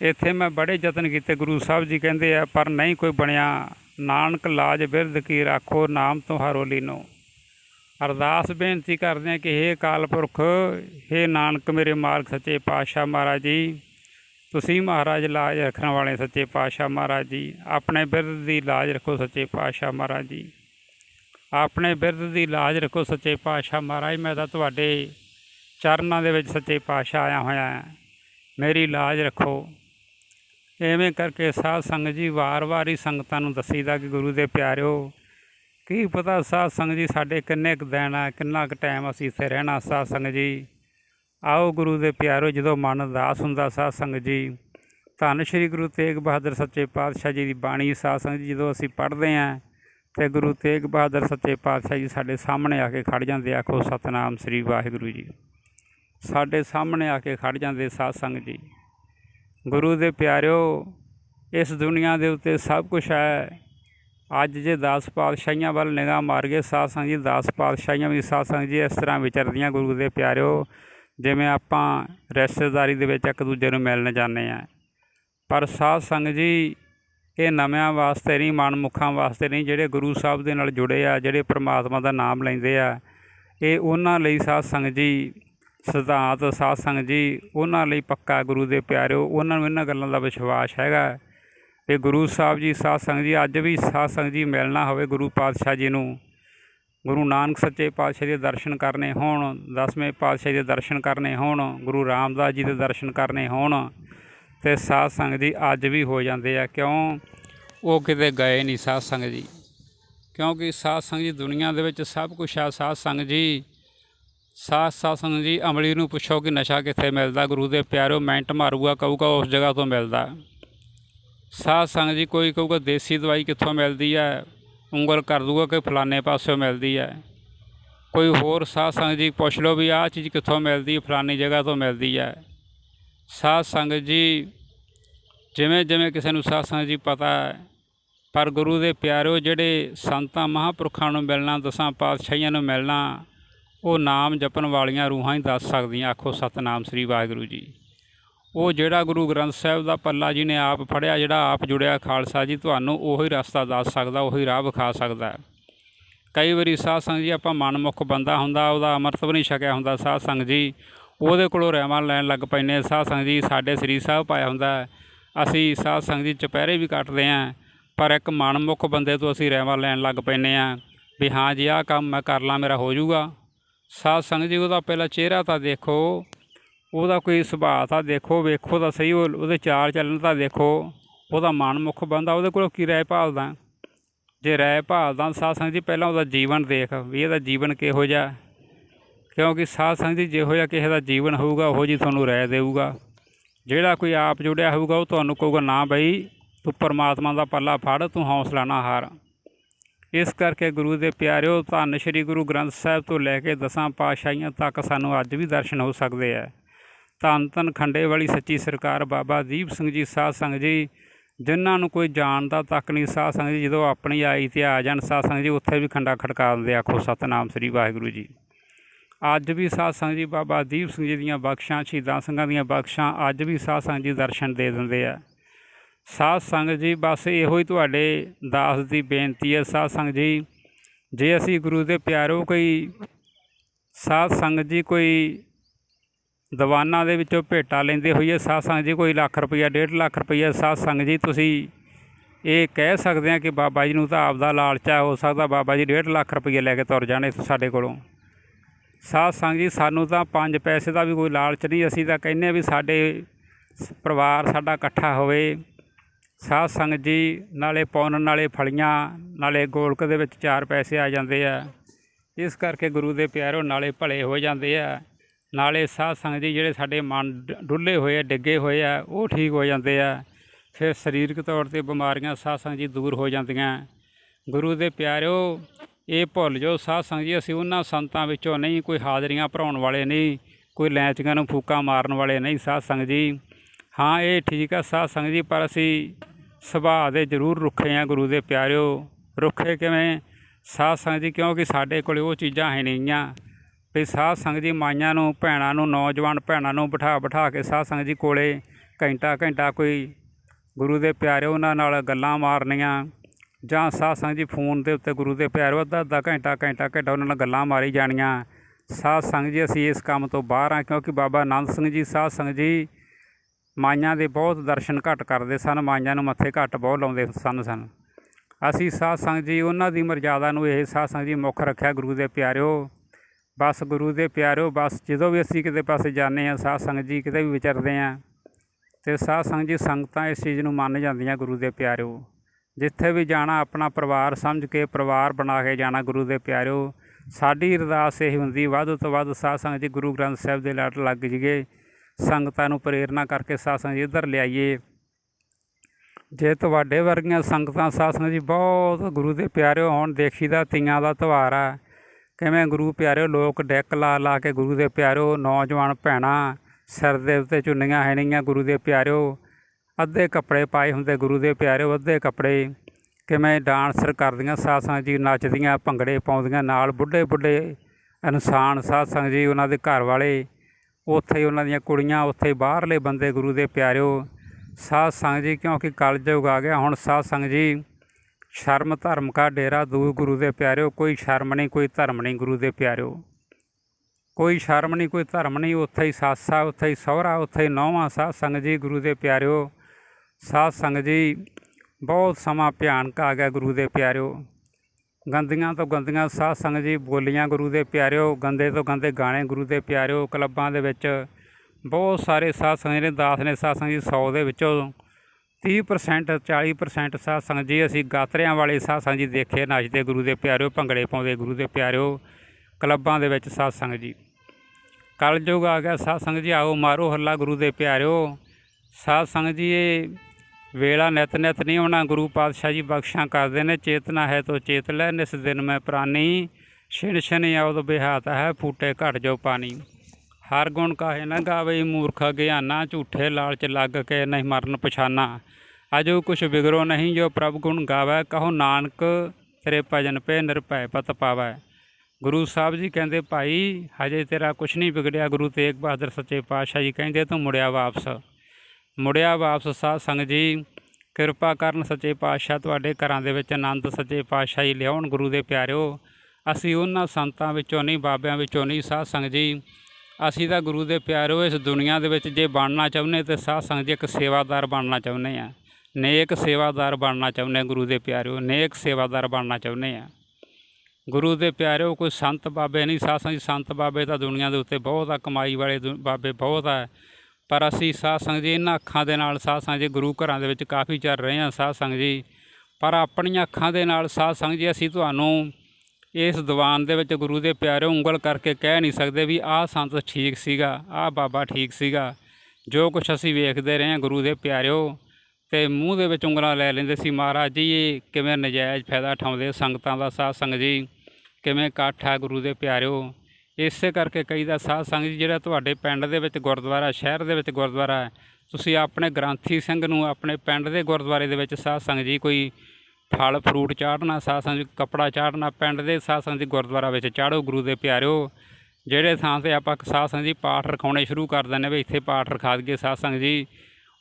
ਇੱਥੇ ਮੈਂ ਬੜੇ ਯਤਨ ਕੀਤੇ, ਗੁਰੂ ਸਾਹਿਬ ਜੀ ਕਹਿੰਦੇ ਆ, ਪਰ ਨਹੀਂ ਕੋਈ ਬਣਿਆ। ਨਾਨਕ ਲਾਜ ਬਿਰਧ ਕੀ ਰਾਖੋ, ਨਾਮ ਤੁਹਾਰੋ ਲੀਨੋ। ਅਰਦਾਸ ਬੇਨਤੀ ਕਰਦੇ ਆ ਕਿ ਹੇ ਅਕਾਲ ਪੁਰਖ, ਹੇ ਨਾਨਕ ਮੇਰੇ ਮਾਰਗ ਸੱਚੇ ਪਾਤਸ਼ਾਹ ਮਹਾਰਾਜ ਜੀ, ਤੁਸੀਂ ਮਹਾਰਾਜ ਲਾਜ ਰੱਖਣ ਵਾਲੇ ਸੱਚੇ ਪਾਤਸ਼ਾਹ ਮਹਾਰਾਜ ਜੀ, ਆਪਣੇ ਬਿਰਧ ਦੀ ਲਾਜ ਰੱਖੋ ਸੱਚੇ ਪਾਤਸ਼ਾਹ ਮਹਾਰਾਜ ਜੀ। ਆਪਣੇ ਬਿਰਧ ਦੀ ਲਾਜ ਰੱਖੋ ਸੱਚੇ ਪਾਤਸ਼ਾਹ ਮਹਾਰਾਜ, ਮੈਂ ਤਾਂ ਤੁਹਾਡੇ ਚਰਨਾਂ ਦੇ ਵਿੱਚ ਸੱਚੇ ਪਾਤਸ਼ਾਹ ਆਇਆ ਹੋਇਆ ਹੈ। ਮੇਰੀ ਲਾਜ ਰੱਖੋ। ਐਵੇਂ ਕਰਕੇ ਸਾਧ ਸੰਗਤ ਜੀ ਵਾਰ-ਵਾਰ ਹੀ ਸੰਗਤਾਂ ਨੂੰ ਦੱਸੀਦਾ ਕਿ ਗੁਰੂ ਦੇ ਪਿਆਰਿਓ, ਕੀ ਪਤਾ ਸਾਧ ਸੰਗਤ ਜੀ ਸਾਡੇ ਕਿੰਨੇ ਕੁ ਦਿਨ ਆ, ਕਿੰਨਾ ਕੁ ਟਾਈਮ ਅਸੀਂ ਇੱਥੇ ਰਹਿਣਾ ਸਾਧ ਸੰਗਤ ਜੀ। ਆਓ ਗੁਰੂ ਦੇ ਪਿਆਰਿਓ, ਜਦੋਂ ਮਨ ਉਦਾਸ ਹੁੰਦਾ ਸਾਧ ਸੰਗਤ ਜੀ, ਧੰਨ ਸ਼੍ਰੀ ਗੁਰੂ ਤੇਗ ਬਹਾਦਰ ਸੱਚੇ ਪਾਤਸ਼ਾਹ ਜੀ ਦੀ ਬਾਣੀ ਸਾਧ ਸੰਗਤ ਜੀ ਜਦੋਂ ਅਸੀਂ ਪੜ੍ਹਦੇ ਹਾਂ, ਤੇ ਗੁਰੂ ਤੇਗ ਬਹਾਦਰ ਸੱਚੇ ਪਾਤਸ਼ਾਹ ਜੀ ਸਾਡੇ ਸਾਹਮਣੇ ਆ ਕੇ ਖੜ ਜਾਂਦੇ ਆਖੋ ਸਤਨਾਮ ਸ੍ਰੀ ਵਾਹਿਗੁਰੂ ਜੀ। ਸਾਡੇ ਸਾਹਮਣੇ ਆ ਕੇ ਖੜ ਜਾਂਦੇ ਸਾਧ ਸੰਗਤ ਜੀ। ਗੁਰੂ ਦੇ ਪਿਆਰਿਓ, ਇਸ ਦੁਨੀਆ ਦੇ ਉੱਤੇ ਸਭ ਕੁਝ ਹੈ। ਅੱਜ ਜੇ 10 ਪਾਤਸ਼ਾਹੀਆਂ ਵੱਲ ਨਿਗਾਹ ਮਾਰ ਗਏ ਸਾਧ ਸੰਗਤ ਜੀ 10 ਪਾਤਸ਼ਾਹੀਆਂ ਵੀ ਸਾਧ ਸੰਗਤ ਜੀ ਇਸ ਤਰ੍ਹਾਂ ਵਿਚਰਦੀਆਂ ਗੁਰੂ ਦੇ ਪਿਆਰਿਓ, ਜਿਵੇਂ ਆਪਾਂ ਰਿਸ਼ਤੇਦਾਰੀ ਦੇ ਵਿੱਚ ਇੱਕ ਦੂਜੇ ਨੂੰ ਮਿਲਣ ਜਾਂਦੇ ਆ ਪਰ ਸਾਧ ਸੰਗਤ ਜੀ, ਇਹ ਨਵਿਆਂ ਵਾਸਤੇ ਨਹੀਂ, ਮਨਮੁਖਾਂ ਵਾਸਤੇ ਨਹੀਂ, ਜਿਹੜੇ ਗੁਰੂ ਸਾਹਿਬ ਦੇ ਨਾਲ ਜੁੜੇ ਆ, ਜਿਹੜੇ ਪ੍ਰਮਾਤਮਾ ਦਾ ਨਾਮ ਲੈਂਦੇ ਆ, ਇਹ ਉਹਨਾਂ ਲਈ ਸਾਧ ਸੰਗਤ ਜੀ ਸਿਧਾਂਤ ਸਾਧ ਸੰਗਤ ਜੀ, ਉਹਨਾਂ ਲਈ ਪੱਕਾ ਗੁਰੂ ਦੇ ਪਿਆਰਿਓ, ਉਹਨਾਂ ਨੂੰ ਇਹਨਾਂ ਗੱਲਾਂ ਦਾ ਵਿਸ਼ਵਾਸ ਹੈਗਾ। ਇਹ ਗੁਰੂ ਸਾਹਿਬ ਜੀ, ਸਾਧ ਸੰਗਤ ਜੀ, ਅੱਜ ਵੀ ਸਾਧ ਸੰਗਤ ਜੀ ਮਿਲਣਾ ਹੋਵੇ ਗੁਰੂ ਪਾਤਸ਼ਾਹ ਜੀ ਨੂੰ। ਗੁਰੂ ਨਾਨਕ ਸੱਚੇ ਪਾਤਸ਼ਾਹ ਦੇ ਦਰਸ਼ਨ ਕਰਨੇ ਹੋਣ, ਦਸਵੇਂ ਪਾਤਸ਼ਾਹ ਦੇ ਦਰਸ਼ਨ ਕਰਨੇ ਹੋਣ, ਗੁਰੂ ਰਾਮਦਾਸ ਜੀ ਦੇ ਦਰਸ਼ਨ ਕਰਨੇ ਹੋਣ, ਤੇ ਸਾਧ ਸੰਗਤ ਜੀ ਅੱਜ ਵੀ ਹੋ ਜਾਂਦੇ ਆ। ਕਿਉਂ? ਉਹ ਕਿਤੇ ਗਏ ਨਹੀਂ ਸਾਧ ਸੰਗਤ ਜੀ। ਕਿਉਂਕਿ ਸਾਧ ਸੰਗਤ ਜੀ ਦੁਨੀਆ ਦੇ ਵਿੱਚ ਸਭ ਕੁਝ ਆ ਸਾਧ ਸੰਗਤ ਜੀ। ਸਾਧ ਸਾਧ ਸੰਗਤ ਜੀ ਅਮਲੀ ਨੂੰ ਪੁੱਛੋ ਕਿ ਨਸ਼ਾ ਕਿੱਥੇ ਮਿਲਦਾ? ਗੁਰੂ ਦੇ ਪਿਆਰਿਓ ਮੈਂਟ ਮਾਰੂਗਾ, ਕਹੂਗਾ ਉਸ ਜਗ੍ਹਾ ਤੋਂ ਮਿਲਦਾ। ਸਾਧ ਸੰਗਤ ਜੀ, ਕੋਈ ਕਹੂਗਾ, ਦੇਸੀ ਦਵਾਈ ਕਿੱਥੋਂ ਮਿਲਦੀ ਹੈ? ਉਂਗਲ ਕਰ ਦੂਗਾ ਕਿ ਫਲਾਣੇ ਪਾਸਿਓਂ ਮਿਲਦੀ ਹੈ। ਕੋਈ ਹੋਰ ਸਾਧ ਸੰਗਤ ਜੀ, ਪੁੱਛ ਲਓ ਵੀ ਆਹ ਚੀਜ਼ ਕਿੱਥੋਂ ਮਿਲਦੀ ਹੈ ਫਲਾਣੀ ਜਗ੍ਹਾ ਤੋਂ ਮਿਲਦੀ ਹੈ। ਸਾਧ ਸੰਗਤ ਜੀ, ਜਿਵੇਂ ਜਿਵੇਂ ਕਿਸੇ ਨੂੰ ਸਾਧ ਸੰਗਤ ਜੀ ਪਤਾ ਹੈ, ਪਰ ਗੁਰੂ ਦੇ ਪਿਆਰਿਓ ਜਿਹੜੇ ਸੰਤਾਂ ਮਹਾਂਪੁਰਖਾਂ ਨੂੰ ਮਿਲਣਾ, ਦਸਾਂ ਪਾਤਸ਼ਾਹੀਆਂ ਨੂੰ ਮਿਲਣਾ ਉਹ ਨਾਮ ਜਪਣ ਵਾਲੀਆਂ ਰੂਹਾਂ ਹੀ ਦੱਸ ਸਕਦੀਆਂ, ਆਖੋ ਸਤਨਾਮ ਸ੍ਰੀ ਵਾਹਿਗੁਰੂ ਜੀ। ਉਹ ਜਿਹੜਾ ਗੁਰੂ ਗ੍ਰੰਥ ਸਾਹਿਬ ਦਾ ਪੱਲਾ ਜੀ ਨੇ ਆਪ ਫੜਿਆ, ਜਿਹੜਾ ਆਪ ਜੁੜਿਆ ਖਾਲਸਾ ਜੀ, ਤੁਹਾਨੂੰ ਉਹੀ ਰਸਤਾ ਦੱਸ ਸਕਦਾ, ਉਹੀ ਰਾਹ ਵਿਖਾ ਸਕਦਾ ਕਈ ਵਾਰੀ ਸਾਧ ਸੰਗਤ ਜੀ, ਆਪਾਂ ਮਨਮੁਖ ਬੰਦਾ ਹੁੰਦਾ, ਉਹਦਾ ਅੰਮ੍ਰਿਤ ਵੀ ਨਹੀਂ ਛਕਿਆ ਹੁੰਦਾ। ਸਾਧ ਸੰਗਤ ਜੀ, ਉਹਦੇ ਕੋਲੋਂ ਰਹਿਮਾ ਲੈਣ ਲੱਗ ਪੈਂਦੇ ਸਾਧ ਸੰਗਤ ਜੀ, ਸਾਡੇ ਸ੍ਰੀ ਸਾਹਿਬ ਪਾਇਆ ਹੁੰਦਾ ਅਸੀਂ ਸਾਧ ਸੰਗਤ ਜੀ, ਚੁਪਹਿਰੇ ਵੀ ਕੱਟਦੇ ਆਂ ਪਰ ਇੱਕ ਮਨਮੁਖ ਬੰਦੇ ਤੋਂ ਅਸੀਂ ਰਹਿਮਾ ਲੈਣ ਲੱਗ ਪੈਂਦੇ ਆਂ ਵੀ ਹਾਂ ਜੀ, ਆਹ ਕੰਮ ਮੈਂ ਕਰ ਲਾਂ, ਮੇਰਾ ਹੋ ਜਾਊਗਾ। ਸਾਧ ਸੰਗਤ ਜੀ, ਉਹਦਾ ਪਹਿਲਾਂ ਚਿਹਰਾ ਤਾਂ ਦੇਖੋ, ਉਹਦਾ ਕੋਈ ਸੁਭਾਅ ਤਾਂ ਦੇਖੋ, ਵੇਖੋ ਤਾਂ ਸਹੀ, ਉਹ ਉਹਦੇ ਚਾਲ ਚੱਲਣ ਤਾਂ ਦੇਖੋ, ਉਹਦਾ ਮਨਮੁਖ ਬੰਦਾ ਉਹਦੇ ਕੋਲੋਂ ਕੀ ਰਾਏ ਭਾਲਦਾ? ਜੇ ਰਾਏ ਭਾਲਦਾ ਸਾਧ ਸੰਗਤ ਜੀ, ਪਹਿਲਾਂ ਉਹਦਾ ਜੀਵਨ ਦੇਖ, ਵੀ ਇਹਦਾ ਜੀਵਨ ਕਿਹੋ ਜਿਹਾ? ਕਿਉਂਕਿ ਸਾਧ ਸੰਗਤ ਜੀ, ਜਿਹੋ ਜਿਹਾ ਕਿਸੇ ਦਾ ਜੀਵਨ ਹੋਊਗਾ, ਉਹੋ ਜੀ ਤੁਹਾਨੂੰ ਰਾਏ ਦੇਊਗਾ। ਜਿਹੜਾ ਕੋਈ ਆਪ ਜੁੜਿਆ ਹੋਊਗਾ, ਉਹ ਤੁਹਾਨੂੰ ਕਹੂਗਾ, ਨਾ ਬਈ, ਤੂੰ ਪਰਮਾਤਮਾ ਦਾ ਪੱਲਾ ਫੜ, ਤੂੰ ਹੌਸਲਾ ਨਾ ਹਾਰ। ਇਸ ਕਰਕੇ ਗੁਰੂ ਦੇ ਪਿਆਰਿਓ, ਧੰਨ ਸ਼੍ਰੀ ਗੁਰੂ ਗ੍ਰੰਥ ਸਾਹਿਬ ਤੋਂ ਲੈ ਕੇ ਦਸਾਂ ਪਾਤਸ਼ਾਹੀਆਂ ਤੱਕ ਸਾਨੂੰ ਅੱਜ ਵੀ ਦਰਸ਼ਨ ਹੋ ਸਕਦੇ ਆ ਧੰਨ ਧੰਨ ਖੰਡੇ ਵਾਲੀ ਸੱਚੀ ਸਰਕਾਰ ਬਾਬਾ ਦੀਪ ਸਿੰਘ ਜੀ, ਸਾਧ ਸੰਗਤ ਜੀ, ਜਿਨ੍ਹਾਂ ਨੂੰ ਕੋਈ ਜਾਣਦਾ ਤੱਕ ਨਹੀਂ, ਸਾਧ ਸੰਗਤ ਜੀ, ਜਦੋਂ ਆਪਣੀ ਆਈ ਤੇ ਆ ਜਾਣ, ਸਾਧ ਸੰਗਤ ਜੀ, ਉੱਥੇ ਵੀ ਖੰਡਾ ਖੜਕਾ ਦਿੰਦੇ ਆਖੋ, ਸਤਨਾਮ ਸ੍ਰੀ ਵਾਹਿਗੁਰੂ ਜੀ। ਅੱਜ ਵੀ ਸਾਧ ਸੰਗਤ ਜੀ, ਬਾਬਾ ਦੀਪ ਸਿੰਘ ਜੀ ਦੀਆਂ ਬਖਸ਼ਾਂ, ਸ਼ਹੀਦਾਂ ਸਿੰਘਾਂ ਦੀਆਂ ਬਖਸ਼ਾਂ, ਅੱਜ ਵੀ ਸਾਧ ਸੰਗਤ ਜੀ ਦਰਸ਼ਨ ਦੇ ਦਿੰਦੇ ਆ ਸਾਧ ਸੰਗਤ ਜੀ, ਬਸ ਇਹੋ ਹੀ ਤੁਹਾਡੇ ਦਾਸ ਦੀ ਬੇਨਤੀ ਹੈ। ਸਾਧ ਸੰਗਤ ਜੀ, ਜੇ ਅਸੀਂ ਗੁਰੂ ਦੇ ਪਿਆਰੋ ਕੋਈ ਸਾਧ ਸੰਗਤ ਜੀ ਕੋਈ ਦੀਵਾਨਾਂ ਦੇ ਵਿੱਚੋਂ ਭੇਟਾ ਲੈਂਦੇ ਹੋਈਏ, ਸਾਧ ਸੰਗਤ ਜੀ ਕੋਈ ਲੱਖ ਰੁਪਈਆ, ਡੇਢ ਲੱਖ ਰੁਪਈਆ, ਸਾਧ ਸੰਗਤ ਜੀ ਤੁਸੀਂ ਇਹ ਕਹਿ ਸਕਦੇ ਆ ਕਿ ਬਾਬਾ ਜੀ ਨੂੰ ਤਾਂ ਆਪਦਾ ਲਾਲਚ ਹੈ ਹੋ ਸਕਦਾ, ਬਾਬਾ ਜੀ ਡੇਢ ਲੱਖ ਰੁਪਈਆ ਲੈ ਕੇ ਤੁਰ ਜਾਣੇ ਸਾਡੇ ਕੋਲੋਂ। ਸਾਧ ਸੰਗਤ ਜੀ, ਸਾਨੂੰ ਤਾਂ ਪੰਜ ਪੈਸੇ ਦਾ ਵੀ ਕੋਈ ਲਾਲਚ ਨਹੀਂ, ਅਸੀਂ ਤਾਂ ਕਹਿੰਦੇ ਹਾਂ ਵੀ ਸਾਡੇ ਸ- ਪਰਿਵਾਰ ਸਾਡਾ ਇਕੱਠਾ ਹੋਵੇ। ਸਾਧ ਸੰਗਤ ਜੀ, ਨਾਲੇ ਪੁੰਨ ਨਾਲੇ ਫਲੀਆਂ, ਨਾਲੇ ਗੋਲਕ ਦੇ ਵਿੱਚ ਚਾਰ ਪੈਸੇ ਆ ਜਾਂਦੇ ਆ। ਇਸ ਕਰਕੇ ਗੁਰੂ ਦੇ ਪਿਆਰੋ ਨਾਲੇ ਭਲੇ ਹੋ ਜਾਂਦੇ ਆ। ਨਾਲੇ ਸਾਧ ਸੰਗਤ ਜੀ, ਜਿਹੜੇ ਸਾਡੇ ਮਨ ਡੁੱਲੇ ਹੋਏ ਆ, ਡਿੱਗੇ ਹੋਏ ਆ, ਉਹ ਠੀਕ ਹੋ ਜਾਂਦੇ ਆ। ਫਿਰ ਸਰੀਰਕ ਤੌਰ ਤੇ ਬਿਮਾਰੀਆਂ ਸਾਧ ਸੰਗਤ ਜੀ ਦੂਰ ਹੋ ਜਾਂਦੀਆਂ। ਗੁਰੂ ਦੇ ਪਿਆਰਿਓ ਇਹ ਭੁੱਲ ਜਾਓ, ਸਾਧ ਸੰਗਤ ਜੀ, ਅਸੀਂ ਉਹਨਾਂ ਸੰਤਾਂ ਵਿੱਚੋਂ ਨਹੀਂ, ਕੋਈ ਹਾਜ਼ਰੀਆਂ ਭਰਾਉਣ ਵਾਲੇ ਨਹੀਂ, ਕੋਈ ਲੈਂਚੀਆਂ ਨੂੰ ਫੂਕਾਂ ਮਾਰਨ ਵਾਲੇ ਨਹੀਂ ਸਾਧ ਸੰਗਤ ਜੀ। ਹਾਂ, ਇਹ ਠੀਕ ਆ ਸਾਧ ਸੰਗਤ ਜੀ, ਪਰ ਅਸੀਂ ਸੁਭਾਅ ਦੇ ਜ਼ਰੂਰ ਰੁੱਖੇ ਆ ਗੁਰੂ ਦੇ ਪਿਆਰਿਓ। ਰੁੱਖੇ ਕਿਵੇਂ? ਸਾਧ ਸੰਗਤ ਜੀ, ਕਿਉਂਕਿ ਸਾਡੇ ਕੋਲ ਉਹ ਚੀਜ਼ਾਂ ਹੈ ਨਹੀਂਆਂ ਵੀ ਸਾਧ ਸੰਗਤ ਜੀ ਮਾਈਆਂ ਨੂੰ, ਭੈਣਾਂ ਨੂੰ, ਨੌਜਵਾਨ ਭੈਣਾਂ ਨੂੰ ਬਿਠਾ ਬਿਠਾ ਕੇ ਸਾਧ ਸੰਗਤ ਜੀ ਕੋਲੇ ਘੰਟਾ ਘੰਟਾ ਕੋਈ ਗੁਰੂ ਦੇ ਪਿਆਰਿਓ ਉਹਨਾਂ ਨਾਲ ਗੱਲਾਂ ਮਾਰਨੀਆਂ। ਜਾਂ ਸਾਧ ਸੰਗਤ ਜੀ ਫੋਨ ਦੇ ਉੱਤੇ ਗੁਰੂ ਦੇ ਪਿਆਰਿਓ ਅੱਧਾ ਅੱਧਾ ਘੰਟਾ ਘੰਟਾ ਘੰਟਾ ਉਹਨਾਂ ਨਾਲ ਗੱਲਾਂ ਮਾਰੀ ਜਾਣੀਆਂ। ਸਾਧ ਸੰਗਤ ਜੀ ਅਸੀਂ ਇਸ ਕੰਮ ਤੋਂ ਬਾਹਰ ਆ, ਕਿਉਂਕਿ ਬਾਬਾ ਆਨੰਦ ਸਿੰਘ ਜੀ, ਸਾਧ ਸੰਗਤ ਜੀ ਮਾਈਆਂ ਦੇ ਬਹੁਤ ਦਰਸ਼ਨ ਘੱਟ ਕਰਦੇ ਸਨ, ਮਾਈਆਂ ਨੂੰ ਮੱਥੇ ਘੱਟ ਬਹੁਤ ਲਾਉਂਦੇ ਸਨ ਸਨ। ਅਸੀਂ ਸਾਧ ਸੰਗਤ ਜੀ, ਉਹਨਾਂ ਦੀ ਮਰਜ਼ਾਦਾ ਨੂੰ ਇਹ ਸਾਧ ਸੰਗਤ ਜੀ ਮੁੱਖ ਰੱਖਿਆ ਗੁਰੂ ਦੇ ਪਿਆਰਿਓ। ਬਸ ਗੁਰੂ ਦੇ ਪਿਆਰਿਓ, ਬਸ ਜਦੋਂ ਵੀ ਅਸੀਂ ਕਿਤੇ ਪਾਸੇ ਜਾਂਦੇ ਆ ਸਾਧ ਸੰਗਤ ਜੀ ਕਿਤੇ ਵੀ ਵਿਚਰਦੇ ਆ ਤੇ ਸਾਧ ਸੰਗਤ ਜੀ ਸੰਗਤਾਂ ਇਸ ਚੀਜ਼ ਨੂੰ ਮੰਨ ਜਾਂਦੀਆਂ ਗੁਰੂ ਦੇ ਪਿਆਰਿਓ। ਜਿੱਥੇ ਵੀ ਜਾਣਾ, ਆਪਣਾ ਪਰਿਵਾਰ ਸਮਝ ਕੇ ਪਰਿਵਾਰ ਬਣਾ ਕੇ ਜਾਣਾ ਗੁਰੂ ਦੇ ਪਿਆਰਿਓ। ਸਾਡੀ ਅਰਦਾਸ ਇਹ ਹੁੰਦੀ, ਵੱਧ ਤੋਂ ਵੱਧ ਸਾਧ ਸੰਗਤ ਜੀ ਗੁਰੂ ਗ੍ਰੰਥ ਸਾਹਿਬ ਦੇ ਲੜ ਲੱਗ ਜੀਏ। ਸੰਗਤਾਂ ਨੂੰ ਪ੍ਰੇਰਨਾ ਕਰਕੇ ਸਾਧ ਜੀ ਇੱਧਰ ਲਿਆਈਏ। ਜੇ ਤੁਹਾਡੇ ਵਰਗੀਆਂ ਸੰਗਤਾਂ ਸਾਧ ਜੀ ਬਹੁਤ ਗੁਰੂ ਦੇ ਪਿਆਰਿਓ ਹੁਣ, ਦੇਖੀਦਾ ਤੀਆਂ ਦਾ ਤਿਉਹਾਰ ਆ, ਕਿਵੇਂ ਗੁਰੂ ਪਿਆਰਿਓ ਲੋਕ ਡੈਕ ਲਾ ਲਾ ਕੇ ਗੁਰੂ ਦੇ ਪਿਆਰਿਓ ਨੌਜਵਾਨ ਭੈਣਾਂ ਸਿਰ ਦੇ ਉੱਤੇ ਚੁੰਨੀਆਂ ਹੈ ਗੁਰੂ ਦੇ ਪਿਆਰਿਓ ਅੱਧੇ ਕੱਪੜੇ ਪਾਏ ਹੁੰਦੇ ਗੁਰੂ ਦੇ ਪਿਆਰਿਓ ਅੱਧੇ ਕੱਪੜੇ ਕਿਵੇਂ ਡਾਂਸਰ ਕਰਦੀਆਂ ਸਾਧ ਜੀ ਨੱਚਦੀਆਂ, ਭੰਗੜੇ ਪਾਉਂਦੀਆਂ, ਨਾਲ ਬੁੱਢੇ ਬੁੱਢੇ ਇਨਸਾਨ ਸਾਧ ਜੀ, ਉਹਨਾਂ ਦੇ ਘਰ ਵਾਲੇ ਉੱਥੇ ਹੀ ਉਹਨਾਂ ਦੀਆਂ ਕੁੜੀਆਂ, ਉੱਥੇ ਹੀ ਬਾਹਰਲੇ ਬੰਦੇ ਗੁਰੂ ਦੇ ਪਿਆਰਿਓ, ਸਾਧ ਸੰਗਤ ਜੀ, ਕਿਉਂਕਿ ਕਲਯੁਗ ਆ ਗਿਆ, ਹੁਣ ਸਾਧ ਸੰਗਤ ਜੀ, ਸ਼ਰਮ ਧਰਮ ਕਾ ਡੇਰਾ ਦੂਰ ਗੁਰੂ ਦੇ ਪਿਆਰਿਓ, ਕੋਈ ਸ਼ਰਮ ਨਹੀਂ, ਕੋਈ ਧਰਮ ਨਹੀਂ ਗੁਰੂ ਦੇ ਪਿਆਰਿਓ। ਕੋਈ ਸ਼ਰਮ ਨਹੀਂ, ਕੋਈ ਧਰਮ ਨਹੀਂ, ਉੱਥੇ ਹੀ ਸਾਸਾ ਉੱਥੇ ਹੀ ਸਹੁਰਾ, ਉੱਥੇ ਹੀ ਨੌਵਾਂ ਸਾਧ ਸੰਗਤ ਜੀ ਗੁਰੂ ਦੇ ਪਿਆਰਿਓ। ਸਾਧ ਸੰਗਤ ਜੀ, ਬਹੁਤ ਸਮਾਂ ਭਿਆਨਕ ਆ ਗਿਆ ਗੁਰੂ ਦੇ ਪਿਆਰਿਓ। ਗੰਦੀਆਂ ਤੋਂ ਗੰਦੀਆਂ ਸਾਧ ਸੰਗਤ ਜੀ, ਬੋਲੀਆਂ ਗੁਰੂ ਦੇ ਪਿਆਰਿਓ, ਗੰਦੇ ਤੋਂ ਗੰਦੇ ਗਾਣੇ ਗੁਰੂ ਦੇ ਪਿਆਰਿਓ, ਕਲੱਬਾਂ ਦੇ ਵਿੱਚ ਬਹੁਤ ਸਾਰੇ ਸਾਧ ਸੰਗਤ ਨੇ ਦਾਸ ਨੇ, ਸਾਧ ਸੰਗਤ ਜੀ 100 ਦੇ ਵਿੱਚੋਂ 30% 40% ਸਾਧ ਸੰਗਤ ਜੀ ਅਸੀਂ ਗਾਤਰਿਆਂ ਵਾਲੇ ਸਾਧ ਸੰਗਤ ਜੀ ਦੇਖੇ, ਨੱਚਦੇ ਗੁਰੂ ਦੇ ਪਿਆਰਿਓ, ਭੰਗੜੇ ਪਾਉਂਦੇ ਗੁਰੂ ਦੇ ਪਿਆਰਿਓ, ਕਲੱਬਾਂ ਦੇ ਵਿੱਚ ਸਾਧ ਸੰਗਤ ਜੀ। ਕਲਯੁਗ ਆ ਗਿਆ, ਸਾਧ ਸੰਗਤ ਜੀ ਆਓ ਮਾਰੋ ਹੱਲਾ ਗੁਰੂ ਦੇ ਪਿਆਰਿਓ। ਸਾਧ ਸੰਗਤ ਜੀ ਇਹ ਵੇਲਾ ਨਿਤ ਨਿਤ ਨਹੀਂ ਹੋਣਾ, ਗੁਰੂ ਪਾਤਸ਼ਾਹ ਜੀ ਬਖਸ਼ਾਂ ਕਰਦੇ ਨੇ, ਚੇਤਨਾ ਹੈ ਤੋ ਚੇਤ ਲੈ, ਨਿਸ ਦਿਨ ਮੈਂ ਪ੍ਰਾਨੀ, ਛਿਣ ਛਿਣ ਆਉਦ ਬਿਹਾਤ ਹੈ, ਫੂਟੇ ਘਟ ਜੋ ਪਾਣੀ। ਹਰ ਗੁਣ ਕਾਹੇ ਨਾ ਗਾਵੇ, ਮੂਰਖ ਗਿਆਨਾ, ਝੂਠੇ ਲਾਲਚ ਲੱਗ ਕੇ ਨਹੀਂ ਮਰਨ ਪਛਾਨਾ। ਅਜੋ ਕੁਛ ਬਿਗਰੋ ਨਹੀਂ, ਜੋ ਪ੍ਰਭ ਗੁਣ ਗਾਵੇ, ਕਹੋ ਨਾਨਕ, ਤੇਰੇ ਭਜਨ ਪੇ ਨਿਰਭੈ ਪਤ ਪਾਵੈ। ਗੁਰੂ ਸਾਹਿਬ ਜੀ ਕਹਿੰਦੇ, ਭਾਈ, ਹਜੇ ਤੇਰਾ ਕੁਛ ਨਹੀਂ ਵਿਗੜਿਆ, ਗੁਰੂ ਤੇਗ ਬਹਾਦਰ ਸੱਚੇ ਪਾਤਸ਼ਾਹ ਜੀ ਕਹਿੰਦੇ, ਤੂੰ ਮੁੜਿਆ ਵਾਪਸ। ਮੁੜਿਆ ਵਾਪਸ ਸਾਧ ਸੰਗਤ ਜੀ, ਕਿਰਪਾ ਕਰਨ ਸੱਚੇ ਪਾਤਸ਼ਾਹ ਤੁਹਾਡੇ ਘਰਾਂ ਦੇ ਵਿੱਚ ਆਨੰਦ ਸੱਚੇ ਪਾਤਸ਼ਾਹ ਜੀ ਲਿਆਉਣ, ਗੁਰੂ ਦੇ ਪਿਆਰਿਓ। ਅਸੀਂ ਉਹਨਾਂ ਸੰਤਾਂ ਵਿੱਚੋਂ ਨਹੀਂ, ਬਾਬਿਆਂ ਵਿੱਚੋਂ ਨਹੀਂ ਸਾਧ ਸੰਗਤ ਜੀ। ਅਸੀਂ ਤਾਂ ਗੁਰੂ ਦੇ ਪਿਆਰਿਓ, ਇਸ ਦੁਨੀਆ ਦੇ ਵਿੱਚ ਜੇ ਬਣਨਾ ਚਾਹੁੰਦੇ ਤੇ ਸਾਧ ਸੰਗਤ ਜੀ ਇੱਕ ਸੇਵਾਦਾਰ ਬਣਨਾ ਚਾਹੁੰਦੇ ਆ। ਨੇਕ ਸੇਵਾਦਾਰ ਬਣਨਾ ਚਾਹੁੰਦੇ ਹਾਂ ਗੁਰੂ ਦੇ ਪਿਆਰਿਓ, ਨੇਕ ਸੇਵਾਦਾਰ ਬਣਨਾ ਚਾਹੁੰਦੇ ਆ। ਗੁਰੂ ਦੇ ਪਿਆਰਿਓ, ਕੋਈ ਸੰਤ ਬਾਬੇ ਨਹੀਂ, ਸਾਧ ਸੰਗਤ ਜੀ, ਸੰਤ ਬਾਬੇ ਤਾਂ ਦੁਨੀਆ ਦੇ ਉੱਤੇ ਬਹੁਤ ਆ, ਕਮਾਈ ਵਾਲੇ ਦੁ- ਬਾਬੇ ਬਹੁਤ ਆ। ਪਰ ਅਸੀਂ ਸਾਧ ਸੰਗਤ ਜੀ, ਇਹਨਾਂ ਅੱਖਾਂ ਦੇ ਨਾਲ ਸਾਧ ਸੰਗਤ ਜੀ, ਗੁਰੂ ਘਰਾਂ ਦੇ ਵਿੱਚ ਕਾਫੀ ਚੱਲ ਰਹੇ ਹਾਂ ਸਾਧ ਸੰਗਤ ਜੀ। ਪਰ ਆਪਣੀਆਂ ਅੱਖਾਂ ਦੇ ਨਾਲ ਸਾਧ ਸੰਗਤ ਜੀ, ਅਸੀਂ ਤੁਹਾਨੂੰ ਇਸ ਦੀਵਾਨ ਦੇ ਵਿੱਚ ਗੁਰੂ ਦੇ ਪਿਆਰਿਓ ਉਂਗਲ ਕਰਕੇ ਕਹਿ ਨਹੀਂ ਸਕਦੇ ਵੀ ਆਹ ਸੰਤ ਠੀਕ ਸੀਗਾ, ਆਹ ਬਾਬਾ ਠੀਕ ਸੀਗਾ। ਜੋ ਕੁਝ ਅਸੀਂ ਵੇਖਦੇ ਰਹੇ ਹਾਂ ਗੁਰੂ ਦੇ ਪਿਆਰਿਓ, ਤੇ ਮੂੰਹ ਦੇ ਵਿੱਚ ਉਂਗਲਾਂ ਲੈ ਲੈਂਦੇ ਸੀ, ਮਹਾਰਾਜ ਜੀ, ਇਹ ਕਿਵੇਂ ਨਜਾਇਜ਼ ਫਾਇਦਾ ਉਠਾਉਂਦੇ ਸੰਗਤਾਂ ਦਾ ਸਾਧ ਸੰਗਤ ਜੀ, ਕਿਵੇਂ ਇਕੱਠ ਆ ਗੁਰੂ ਦੇ ਪਿਆਰਿਓ। ਇਸੇ ਕਰਕੇ ਕਹੀਦਾ ਸਾਧ ਸੰਗਤ ਜੀ, ਜਿਹੜਾ ਤੁਹਾਡੇ ਪਿੰਡ ਦੇ ਵਿੱਚ ਗੁਰਦੁਆਰਾ, ਸ਼ਹਿਰ ਦੇ ਵਿੱਚ ਗੁਰਦੁਆਰਾ ਹੈ, ਤੁਸੀਂ ਆਪਣੇ ਗ੍ਰੰਥੀ ਸਿੰਘ ਨੂੰ ਆਪਣੇ ਪਿੰਡ ਦੇ ਗੁਰਦੁਆਰੇ ਦੇ ਵਿੱਚ ਸਾਧ ਸੰਗਤ ਜੀ, ਕੋਈ ਫਲ, ਫਰੂਟ ਚਾੜਨਾ ਸਾਧ ਸੰਗਤ ਜੀ, ਕੱਪੜਾ ਚਾੜਨਾ ਪਿੰਡ ਦੇ ਸਾਧ ਸੰਗਤ ਜੀ ਗੁਰਦੁਆਰਾ ਵਿੱਚ ਚਾੜੋ ਗੁਰੂ ਦੇ ਪਿਆਰਿਓ। ਜਿਹੜੇ ਥਾਂ ਤੇ ਆਪਾਂ ਸਾਧ ਸੰਗਤ ਜੀ ਪਾਠ ਰਖਾਉਣੇ ਸ਼ੁਰੂ ਕਰ ਦਿੰਦੇ ਵੀ ਇੱਥੇ ਪਾਠ ਰਖਾ ਦਈਏ ਸਾਧ ਸੰਗਤ ਜੀ,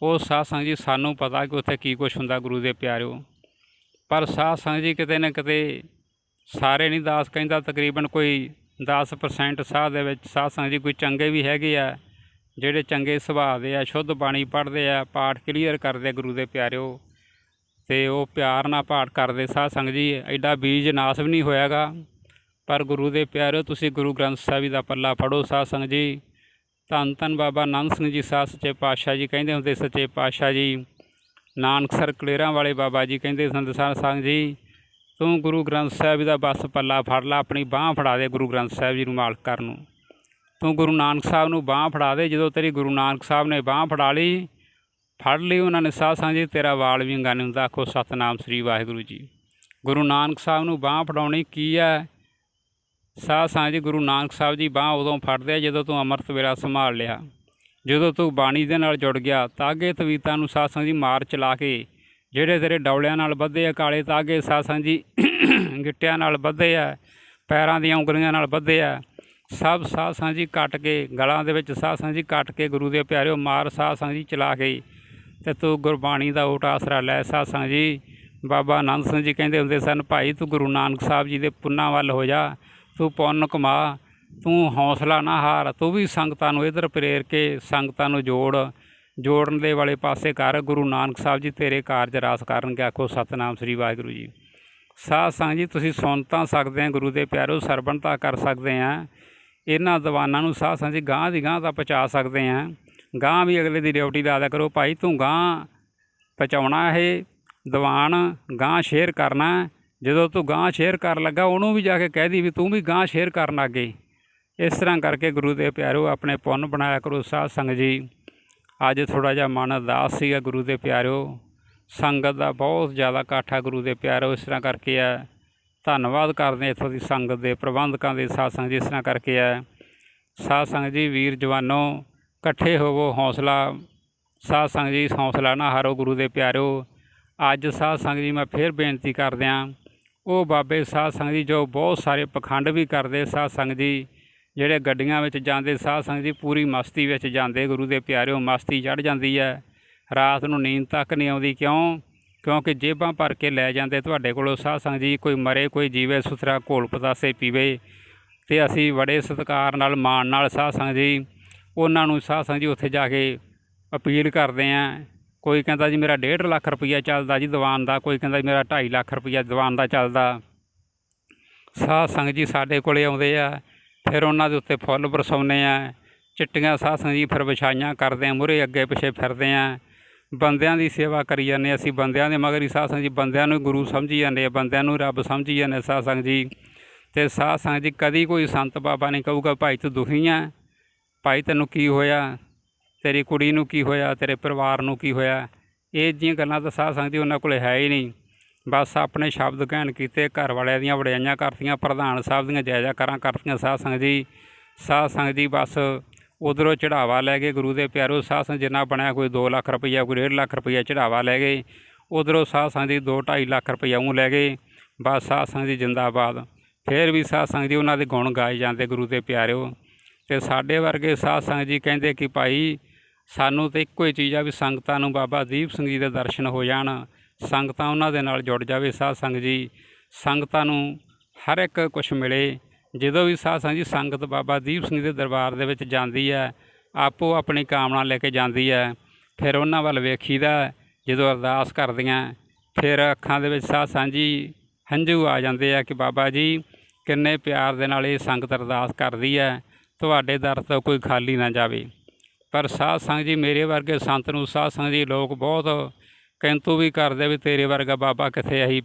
ਉਹ ਸਾਧ ਸੰਗਤ ਜੀ ਸਾਨੂੰ ਪਤਾ ਕਿ ਉੱਥੇ ਕੀ ਕੁਛ ਹੁੰਦਾ ਗੁਰੂ ਦੇ ਪਿਆਰਿਓ। ਪਰ ਸਾਧ ਸੰਗਤ ਜੀ ਕਿਤੇ ਨਾ ਕਿਤੇ ਸਾਰੇ ਨਹੀਂ ਦਾਸ ਕਹਿੰਦਾ, ਤਕਰੀਬਨ ਕੋਈ 10% ਸਾਹ ਦੇ ਵਿੱਚ ਸਾਧ ਸੰਗਤ ਜੀ ਕੋਈ ਚੰਗੇ ਵੀ ਹੈਗੇ ਆ, ਜਿਹੜੇ ਚੰਗੇ ਸੁਭਾਅ ਦੇ ਆ, ਸ਼ੁੱਧ ਬਾਣੀ ਪੜ੍ਹਦੇ ਆ, ਪਾਠ ਕਲੀਅਰ ਕਰਦੇ ਆ ਗੁਰੂ ਦੇ ਪਿਆਰਿਓ, ਤੇ ਉਹ ਪਿਆਰ ਨਾਲ ਪਾਠ ਕਰਦੇ ਸਾਧ ਸੰਗਤ ਜੀ ਐਡਾ ਬੀਜ ਨਾਸ ਵੀ ਨਹੀਂ ਹੋਇਆਗਾ। ਪਰ ਗੁਰੂ ਦੇ ਪਿਆਰਿਓ, ਤੁਸੀਂ ਗੁਰੂ ਗ੍ਰੰਥ ਸਾਹਿਬ ਜੀ ਦਾ ਪੱਲਾ ਫੜੋ ਸਾਧ ਸੰਗਤ ਜੀ ਧੰਨ ਧੰਨ ਬਾਬਾ ਆਨੰਦ ਸਿੰਘ ਜੀ ਸਾਧ ਸੱਚੇ ਪਾਤਸ਼ਾਹ ਜੀ ਕਹਿੰਦੇ ਹੁੰਦੇ, ਸੱਚੇ ਪਾਤਸ਼ਾਹ ਜੀ। ਨਾਨਕ ਸਰ ਕਲੇਰਾਂ ਵਾਲੇ ਬਾਬਾ ਜੀ ਕਹਿੰਦੇ ਸੰਤ ਸਾਧ ਸੰਗਤ ਜੀ ਤੂੰ ਗੁਰੂ ਗ੍ਰੰਥ ਸਾਹਿਬ ਜੀ ਦਾ ਬਸ ਪੱਲਾ ਫੜ ਲਾ, ਆਪਣੀ ਬਾਹ ਫੜਾ ਦੇ ਗੁਰੂ ਗ੍ਰੰਥ ਸਾਹਿਬ ਜੀ ਨੂੰ ਮਾਲਕ ਕਰਨ ਨੂੰ। ਤੂੰ ਗੁਰੂ ਨਾਨਕ ਸਾਹਿਬ ਨੂੰ ਬਾਹ ਫੜਾ ਦੇ, ਜਦੋਂ ਤੇਰੀ ਗੁਰੂ ਨਾਨਕ ਸਾਹਿਬ ਨੇ ਬਾਹ ਫੜਾ ਲਈ, ਫੜ ਲਈ ਉਹਨਾਂ ਨੇ, ਸਾਧ ਸੰਗਤ ਜੀ, ਤੇਰਾ ਵਾਲ ਵੀ ਅੰਗਾ ਨਹੀਂ ਹੁੰਦਾ, ਆਖੋ ਸਤਨਾਮ ਸ੍ਰੀ ਵਾਹਿਗੁਰੂ ਜੀ। ਗੁਰੂ ਨਾਨਕ ਸਾਹਿਬ ਨੂੰ ਬਾਹ ਫੜਾਉਣੀ ਕੀ ਹੈ? ਸਾਧ ਸੰਗਤ ਜੀ, ਗੁਰੂ ਨਾਨਕ ਸਾਹਿਬ ਜੀ ਬਾਹ ਉਦੋਂ ਫੜਦੇ ਆ ਜਦੋਂ ਤੂੰ ਅੰਮ੍ਰਿਤ ਵੇਲਾ ਸੰਭਾਲ ਲਿਆ। ਜਦੋਂ ਤੂੰ ਬਾਣੀ ਦੇ ਨਾਲ ਜੁੜ ਗਿਆ ਤਾਗੇ ਤਵੀਤਾਂ ਨੂੰ ਸਾਧ ਸੰਗਤ ਜੀ ਮਾਰ ਚਲਾ ਕੇ ਜਿਹੜੇ ਤੇਰੇ ਡੌਲਿਆਂ ਨਾਲ ਵੱਧੇ ਆ, ਕਾਲੇ ਤਾਗੇ ਸਾਧ ਜੀ ਗਿੱਟਿਆਂ ਨਾਲ ਬੱਧੇ ਆ, ਪੈਰਾਂ ਦੀਆਂ ਉਂਗਲੀਆਂ ਨਾਲ ਵੱਧੇ ਆ, ਸਭ ਸਾਧ ਸੰਗਤ ਜੀ ਕੱਟ ਕੇ, ਗਲਾਂ ਦੇ ਵਿੱਚ ਸਾਧ ਜੀ ਕੱਟ ਕੇ ਗੁਰੂ ਦੇ ਪਿਆਰਿਓ ਮਾਰ ਸਾਧ ਜੀ ਚਲਾ ਕੇ ਤੇ ਤੂੰ ਗੁਰਬਾਣੀ ਦਾ ਓਟ ਆਸਰਾ ਲੈ ਸਾਧ ਜੀ ਬਾਬਾ ਆਨੰਦ ਸਿੰਘ ਜੀ ਕਹਿੰਦੇ ਹੁੰਦੇ ਸਨ, ਭਾਈ ਤੂੰ ਗੁਰੂ ਨਾਨਕ ਸਾਹਿਬ ਜੀ ਦੇ ਪੁੰਨਾਂ ਵੱਲ ਹੋ ਜਾ, ਤੂੰ ਪੁੰਨ ਕਮਾ, ਤੂੰ ਹੌਸਲਾ ਨਾ ਹਾਰ, ਤੂੰ ਵੀ ਸੰਗਤਾਂ ਨੂੰ ਇਧਰ ਪ੍ਰੇਰ ਕੇ, ਸੰਗਤਾਂ ਨੂੰ ਜੋੜ ਜੋੜਨ ਦੇ ਵਾਲੇ ਪਾਸੇ ਕਰ, ਗੁਰੂ ਨਾਨਕ ਸਾਹਿਬ ਜੀ ਤੇਰੇ ਕਾਰਜ ਰਾਸ ਕਰਨਗੇ, ਆਖੋ ਸਤਨਾਮ ਸ੍ਰੀ ਵਾਹਿਗੁਰੂ ਜੀ। ਸਾਧ ਸੰਗਤ ਜੀ, ਤੁਸੀਂ ਸੁਣ ਤਾਂ ਸਕਦੇ ਆ, ਗੁਰੂ ਦੇ ਪਿਆਰੋ ਸਰਵਣ ਤਾਂ ਕਰ ਸਕਦੇ ਆ। ਇਹਨਾਂ ਦੀਵਾਨਾਂ ਨੂੰ ਸਾਧ ਸੰਗਤ ਜੀ ਗਾਂ ਦੀ ਗਾਂ ਤਾਂ ਪਹੁੰਚਾ ਸਕਦੇ ਆ। ਗਾਂ ਵੀ ਅਗਲੇ ਦੀ ਡਿਊਟੀ ਲਾ ਦਿਆ ਕਰੋ, ਭਾਈ ਤੂੰ ਗਾਂ ਪਹੁੰਚਾਉਣਾ ਇਹ, ਦੀਵਾਨ ਗਾਂ ਸ਼ੇਅਰ ਕਰਨਾ। ਜਦੋਂ ਤੂੰ ਗਾਂ ਸ਼ੇਅਰ ਕਰਨ ਲੱਗਾ, ਉਹਨੂੰ ਵੀ ਜਾ ਕੇ ਕਹਿ ਦੀ ਵੀ ਤੂੰ ਵੀ ਗਾਂ ਸ਼ੇਅਰ ਕਰਨ ਅੱਗੇ ਇਸ ਤਰ੍ਹਾਂ ਕਰਕੇ ਗੁਰੂ ਦੇ ਪਿਆਰੋ ਆਪਣੇ ਪੁੰਨ ਬਣਾਇਆ ਕਰੋ ਸਾਧ ਸੰਗਤ ਜੀ। ਅੱਜ ਥੋੜਾ ਜਿਹਾ ਮਨ ਉਦਾਸ ਸੀਗਾ ਗੁਰੂ ਦੇ ਪਿਆਰਿਓ ਸੰਗਤ ਦਾ ਬਹੁਤ ਜ਼ਿਆਦਾ ਇਕੱਠ ਆ ਗੁਰੂ ਦੇ ਪਿਆਰਿਓ ਇਸ ਤਰ੍ਹਾਂ ਕਰਕੇ ਆ। ਧੰਨਵਾਦ ਕਰਦੇ ਹਾਂ ਇੱਥੋਂ ਦੀ ਸੰਗਤ ਦੇ ਪ੍ਰਬੰਧਕਾਂ ਦੇ ਸਾਧ ਸੰਗਤ ਜੀ, ਇਸ ਤਰ੍ਹਾਂ ਕਰਕੇ ਆ। ਸਾਧ ਸੰਗਤ ਜੀ, ਵੀਰ ਜਵਾਨੋ, ਇਕੱਠੇ ਹੋਵੋ ਹੌਸਲਾ। ਸਾਧ ਸੰਗਤ ਜੀ, ਹੌਸਲਾ ਨਾ ਹਾਰੋ ਗੁਰੂ ਦੇ ਪਿਆਰਿਓ ਅੱਜ ਸਾਧ ਸੰਗਤ ਜੀ, ਮੈਂ ਫੇਰ ਬੇਨਤੀ ਕਰਦਿਆਂ, ਉਹ ਬਾਬੇ ਸਾਧ ਸੰਗਤ ਜੀ ਜੋ ਬਹੁਤ ਸਾਰੇ ਪਖੰਡ ਵੀ ਕਰਦੇ ਸਾਧ ਸੰਗਤ ਜੀ ਜਿਹੜੇ ਗੱਡੀਆਂ ਵਿੱਚ ਜਾਂਦੇ ਸਾਧ ਸੰਗਤ ਜੀ, ਪੂਰੀ ਮਸਤੀ ਵਿੱਚ ਜਾਂਦੇ ਗੁਰੂ ਦੇ ਪਿਆਰਿਓ, ਮਸਤੀ ਚੜ ਜਾਂਦੀ ਹੈ। ਰਾਤ ਨੂੰ ਨੀਂਦ ਤੱਕ ਨਹੀਂ ਆਉਂਦੀ। ਕਿਉਂ? ਕਿਉਂਕਿ ਜੇਬਾਂ ਭਰ ਕੇ ਲੈ ਜਾਂਦੇ ਤੁਹਾਡੇ ਕੋਲੋਂ। ਸਾਧ ਸੰਗਤ ਜੀ, ਕੋਈ ਮਰੇ, ਕੋਈ ਜੀਵੇ, ਸੁਥਰਾ, ਘੋਲ ਪਤਾਸੇ ਪੀਵੇ ਤੇ ਅਸੀਂ ਬੜੇ ਸਤਿਕਾਰ ਨਾਲ, ਮਾਣ ਨਾਲ ਸਾਧ ਸੰਗਤ ਜੀ, ਉਹਨਾਂ ਨੂੰ ਸਾਧ ਸੰਗਤ ਜੀ ਉੱਥੇ ਜਾ ਕੇ ਅਪੀਲ ਕਰਦੇ ਆਂ ਕੋਈ ਕਹਿੰਦਾ ਜੀ, ਮੇਰਾ 1.5 ਲੱਖ ਰੁਪਈਆ ਚੱਲਦਾ ਜੀ ਦੀਵਾਨ ਦਾ। ਕੋਈ ਕਹਿੰਦਾ ਜੀ, ਮੇਰਾ 2.5 ਲੱਖ ਰੁਪਈਆ ਦੀਵਾਨ ਦਾ ਚੱਲਦਾ। ਸਾਧ ਸੰਗਤ ਜੀ ਸਾਡੇ ਕੋਲੇ ਆਉਂਦੇ ਆ। ਫਿਰ ਉਹਨਾਂ ਦੇ ਉੱਤੇ ਫੁੱਲ ਬਰਸਾਉਂਦੇ ਆ ਚਿੱਟੀਆਂ ਸਾਧ ਸੰਗਤ ਜੀ ਫਿਰ ਵਿਛਾਈਆਂ ਕਰਦੇ ਆ ਮੂਹਰੇ ਅੱਗੇ ਪਿੱਛੇ ਫਿਰਦੇ ਆ ਬੰਦਿਆਂ ਦੀ ਸੇਵਾ ਕਰੀ ਜਾਂਦੇ ਅਸੀਂ, ਬੰਦਿਆਂ ਦੇ ਮਗਰ ਹੀ ਸਾਧ ਜੀ, ਬੰਦਿਆਂ ਨੂੰ ਗੁਰੂ ਸਮਝੀ ਜਾਂਦੇ ਆ ਬੰਦਿਆਂ ਨੂੰ ਰੱਬ ਸਮਝੀ ਜਾਂਦੇ ਸਾਧ ਜੀ। ਤੇ ਸਾਧ ਸੰਗਤ ਜੀ ਕਦੀ ਕੋਈ ਸੰਤ ਬਾਬਾ ਨਹੀਂ ਕਹੂਗਾ, ਭਾਈ ਤੂੰ ਦੁਖੀ ਆ, ਭਾਈ ਤੈਨੂੰ ਕੀ ਹੋਇਆ? ਤੇਰੀ ਕੁੜੀ ਨੂੰ ਕੀ ਹੋਇਆ? ਤੇਰੇ ਪਰਿਵਾਰ ਨੂੰ ਕੀ ਹੋਇਆ? ਇਹ ਜਿਹੀਆਂ ਗੱਲਾਂ ਤਾਂ ਸਾਧ ਸੰਗਤ ਜੀ ਉਹਨਾਂ ਕੋਲੇ ਹੈ ਹੀ ਨਹੀਂ। ਬਸ ਆਪਣੇ ਸ਼ਬਦ ਕਹਿਣ ਕੀਤੇ, ਘਰ ਵਾਲਿਆਂ ਦੀਆਂ ਵਡਿਆਈਆਂ ਕਰਤੀਆਂ, ਪ੍ਰਧਾਨ ਸਾਹਿਬ ਦੀਆਂ ਜਾਇਜ਼ਾ ਕਰਾਂ ਕਰਤੀਆਂ। ਸਾਧ ਸੰਗਤ ਜੀ, ਸਾਧ ਸੰਗਤ ਜੀ ਬਸ ਉਧਰੋਂ ਚੜਾਵਾ ਲੈ ਗਏ ਗੁਰੂ ਦੇ ਪਿਆਰੋ। ਸਾਧ ਸੰਗਤ ਜਿੰਨਾ ਬਣਿਆ ਕੋਈ 2 ਲੱਖ ਰੁਪਈਆ, ਕੋਈ 1.5 ਲੱਖ ਰੁਪਈਆ ਚੜਾਵਾ ਲੈ ਗਏ। ਉਧਰੋਂ ਸਾਧ ਸੰਗਤ ਜੀ 2 2.5 ਲੱਖ ਰੁਪਈਆ ਉਹ ਲੈ ਗਏ। ਬਸ ਸਾਧ ਸੰਗਤ ਜੀ ਜਿੰਦਾਬਾਦ। ਫਿਰ ਵੀ ਸਾਧ ਸੰਗਤ ਜੀ ਉਹਨਾਂ ਦੇ ਗੁਣ ਗਾਏ ਜਾਂਦੇ ਗੁਰੂ ਦੇ ਪਿਆਰਿਓ। ਤੇ ਸਾਡੇ ਵਰਗੇ ਸਾਧ ਸੰਗਤ ਜੀ ਕਹਿੰਦੇ ਕਿ ਭਾਈ, ਸਾਨੂੰ ਤਾਂ ਇੱਕੋ ਹੀ ਚੀਜ਼ ਆ ਵੀ ਸੰਗਤਾਂ ਨੂੰ ਬਾਬਾ ਦੀਪ ਸਿੰਘ ਜੀ ਦੇ ਦਰਸ਼ਨ ਹੋ ਜਾਣ। ਸੰਗਤਾਂ ਉਹਨਾਂ ਦੇ ਨਾਲ ਜੁੜ ਜਾਵੇ, ਸਾਧ ਸੰਗਤ ਜੀ, ਸੰਗਤਾਂ ਨੂੰ ਹਰ ਇੱਕ ਕੁਝ ਮਿਲੇ। ਜਦੋਂ ਵੀ ਸਾਧ ਸੰਗਤ ਜੀ, ਸੰਗਤ ਬਾਬਾ ਦੀਪ ਸਿੰਘ ਦੇ ਦਰਬਾਰ ਦੇ ਵਿੱਚ ਜਾਂਦੀ ਹੈ, ਆਪੋ ਆਪਣੀ ਕਾਮਨਾ ਲੈ ਕੇ ਜਾਂਦੀ ਹੈ, ਫਿਰ ਉਹਨਾਂ ਵੱਲ ਵੇਖੀਦਾ, ਜਦੋਂ ਅਰਦਾਸ ਕਰਦੀਆਂ, ਫਿਰ ਅੱਖਾਂ ਦੇ ਵਿੱਚ ਸਾਧ ਸੰਗਤ ਜੀ ਹੰਝੂ ਆ ਜਾਂਦੇ ਆ ਕਿ ਬਾਬਾ ਜੀ, ਕਿੰਨੇ ਪਿਆਰ ਦੇ ਨਾਲ ਇਹ ਸੰਗਤ ਅਰਦਾਸ ਕਰਦੀ ਹੈ, ਤੁਹਾਡੇ ਦਰ ਤੋਂ ਕੋਈ ਖਾਲੀ ਨਾ ਜਾਵੇ। ਪਰ ਸਾਧ ਸੰਗਤ ਜੀ, ਮੇਰੇ ਵਰਗੇ ਸੰਤ ਨੂੰ, ਸਾਧ ਸੰਗਤ ਜੀ, ਲੋਕ ਬਹੁਤ ਕਿੰਤੂ ਵੀ ਕਰਦੇ ਵੀ ਤੇਰੇ ਵਰਗਾ ਬਾਬਾ ਕਿੱਥੇ ਅਸੀਂ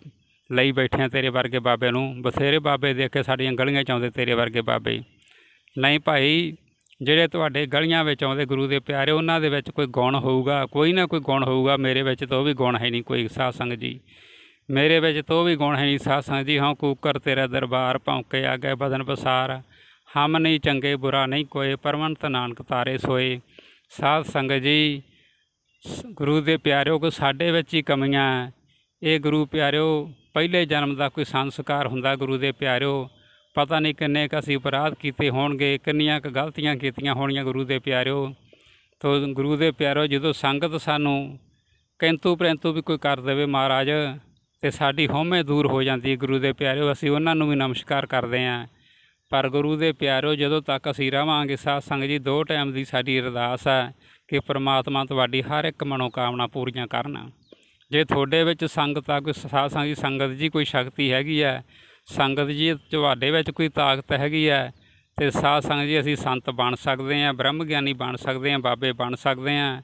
ਲਈ ਬੈਠੇ ਹਾਂ ਤੇਰੇ ਵਰਗੇ ਬਾਬੇ ਨੂੰ। ਬਥੇਰੇ ਬਾਬੇ ਦੇਖ ਕੇ ਸਾਡੀਆਂ ਗਲੀਆਂ ਚ ਆਉਂਦੇ ਤੇਰੇ ਵਰਗੇ ਬਾਬੇ। ਨਹੀਂ ਭਾਈ, ਜਿਹੜੇ ਤੁਹਾਡੇ ਗਲੀਆਂ ਵਿੱਚ ਆਉਂਦੇ ਗੁਰੂ ਦੇ ਪਿਆਰੇ, ਉਹਨਾਂ ਦੇ ਵਿੱਚ ਕੋਈ ਗੁਣ ਹੋਊਗਾ? ਕੋਈ ਨਾ ਕੋਈ ਗੁਣ ਹੋਊਗਾ। ਮੇਰੇ ਵਿੱਚ ਤਾਂ ਉਹ ਵੀ ਗੁਣ ਹੈ ਨਹੀਂ ਕੋਈ ਸਾਧ ਸੰਗਤ ਜੀ। ਮੇਰੇ ਵਿੱਚ ਤਾਂ ਉਹ ਵੀ ਗੁਣ ਹੈ ਨਹੀਂ ਸਾਧ ਸੰਗਤ ਜੀ। ਹਾਂ, ਕੂਕਰ ਤੇਰਾ ਦਰਬਾਰ ਭੌਂਕੇ ਆ ਗਏ ਬਦਨ ਬਸਾਰ। ਹਮ ਨਹੀਂ ਚੰਗੇ ਬੁਰਾ ਨਹੀਂ ਕੋਏ, ਪਰਮੰਤ ਨਾਨਕ ਤਾਰੇ ਸੋਏ। ਸਾਧ ਸੰਗਤ ਜੀ ਗੁਰੂ ਦੇ ਪਿਆਰਿਓ, ਕੋ ਸਾਡੇ ਵਿੱਚ ਹੀ ਕਮੀਆਂ ਇਹ ਗੁਰੂ ਪਿਆਰਿਓ, ਪਹਿਲੇ ਜਨਮ ਦਾ ਕੋਈ ਸੰਸਕਾਰ ਹੁੰਦਾ ਗੁਰੂ ਦੇ ਪਿਆਰਿਓ। ਪਤਾ ਨਹੀਂ ਕਿੰਨੇ ਕੁ ਅਸੀਂ ਅਪਰਾਧ ਕੀਤੇ ਹੋਣਗੇ, ਕਿੰਨੀਆਂ ਕੁ ਗਲਤੀਆਂ ਕੀਤੀਆਂ ਹੋਣੀਆਂ ਗੁਰੂ ਦੇ ਪਿਆਰਿਓ। ਤੋ ਗੁਰੂ ਦੇ ਪਿਆਰਿਓ, ਜਦੋਂ ਸੰਗਤ ਸਾਨੂੰ ਕਿੰਤੂ ਪ੍ਰੰਤੂ ਵੀ ਕੋਈ ਕਰ ਦੇਵੇ ਮਹਾਰਾਜ, ਤੇ ਸਾਡੀ ਹਉਮੈ ਦੂਰ ਹੋ ਜਾਂਦੀ ਹੈ ਗੁਰੂ ਦੇ ਪਿਆਰਿਓ, ਅਸੀਂ ਉਹਨਾਂ ਨੂੰ ਵੀ ਨਮਸਕਾਰ ਕਰਦੇ ਹਾਂ। ਪਰ ਗੁਰੂ ਦੇ ਪਿਆਰਿਓ, ਜਦੋਂ ਤੱਕ ਅਸੀਂ ਰਵਾਂਗੇ, ਸਾਧ ਸੰਗਤ ਜੀ, ਦੋ ਟਾਈਮ ਦੀ ਸਾਡੀ ਅਰਦਾਸ ਹੈ। ਕਿ ਪ੍ਰਮਾਤਮਾ ਤੁਹਾਡੀ ਹਰ ਇੱਕ ਮਨੋਕਾਮਨਾ ਪੂਰੀਆਂ ਕਰਨ। ਜੇ ਤੁਹਾਡੇ ਵਿੱਚ ਸੰਗਤ ਆ, ਕੋਈ ਸਾਧ ਸੰਗਤ ਜੀ ਸੰਗਤ ਜੀ ਕੋਈ ਸ਼ਕਤੀ ਹੈਗੀ ਹੈ, ਸੰਗਤ ਜੀ ਤੁਹਾਡੇ ਵਿੱਚ ਕੋਈ ਤਾਕਤ ਹੈਗੀ ਹੈ, ਤੇ ਸਾਧ ਸੰਗਤ ਜੀ ਅਸੀਂ ਸੰਤ ਬਣ ਸਕਦੇ ਹਾਂ, ਬ੍ਰਹਮ ਗਿਆਨੀ ਬਣ ਸਕਦੇ ਹਾਂ, ਬਾਬੇ ਬਣ ਸਕਦੇ ਹਾਂ।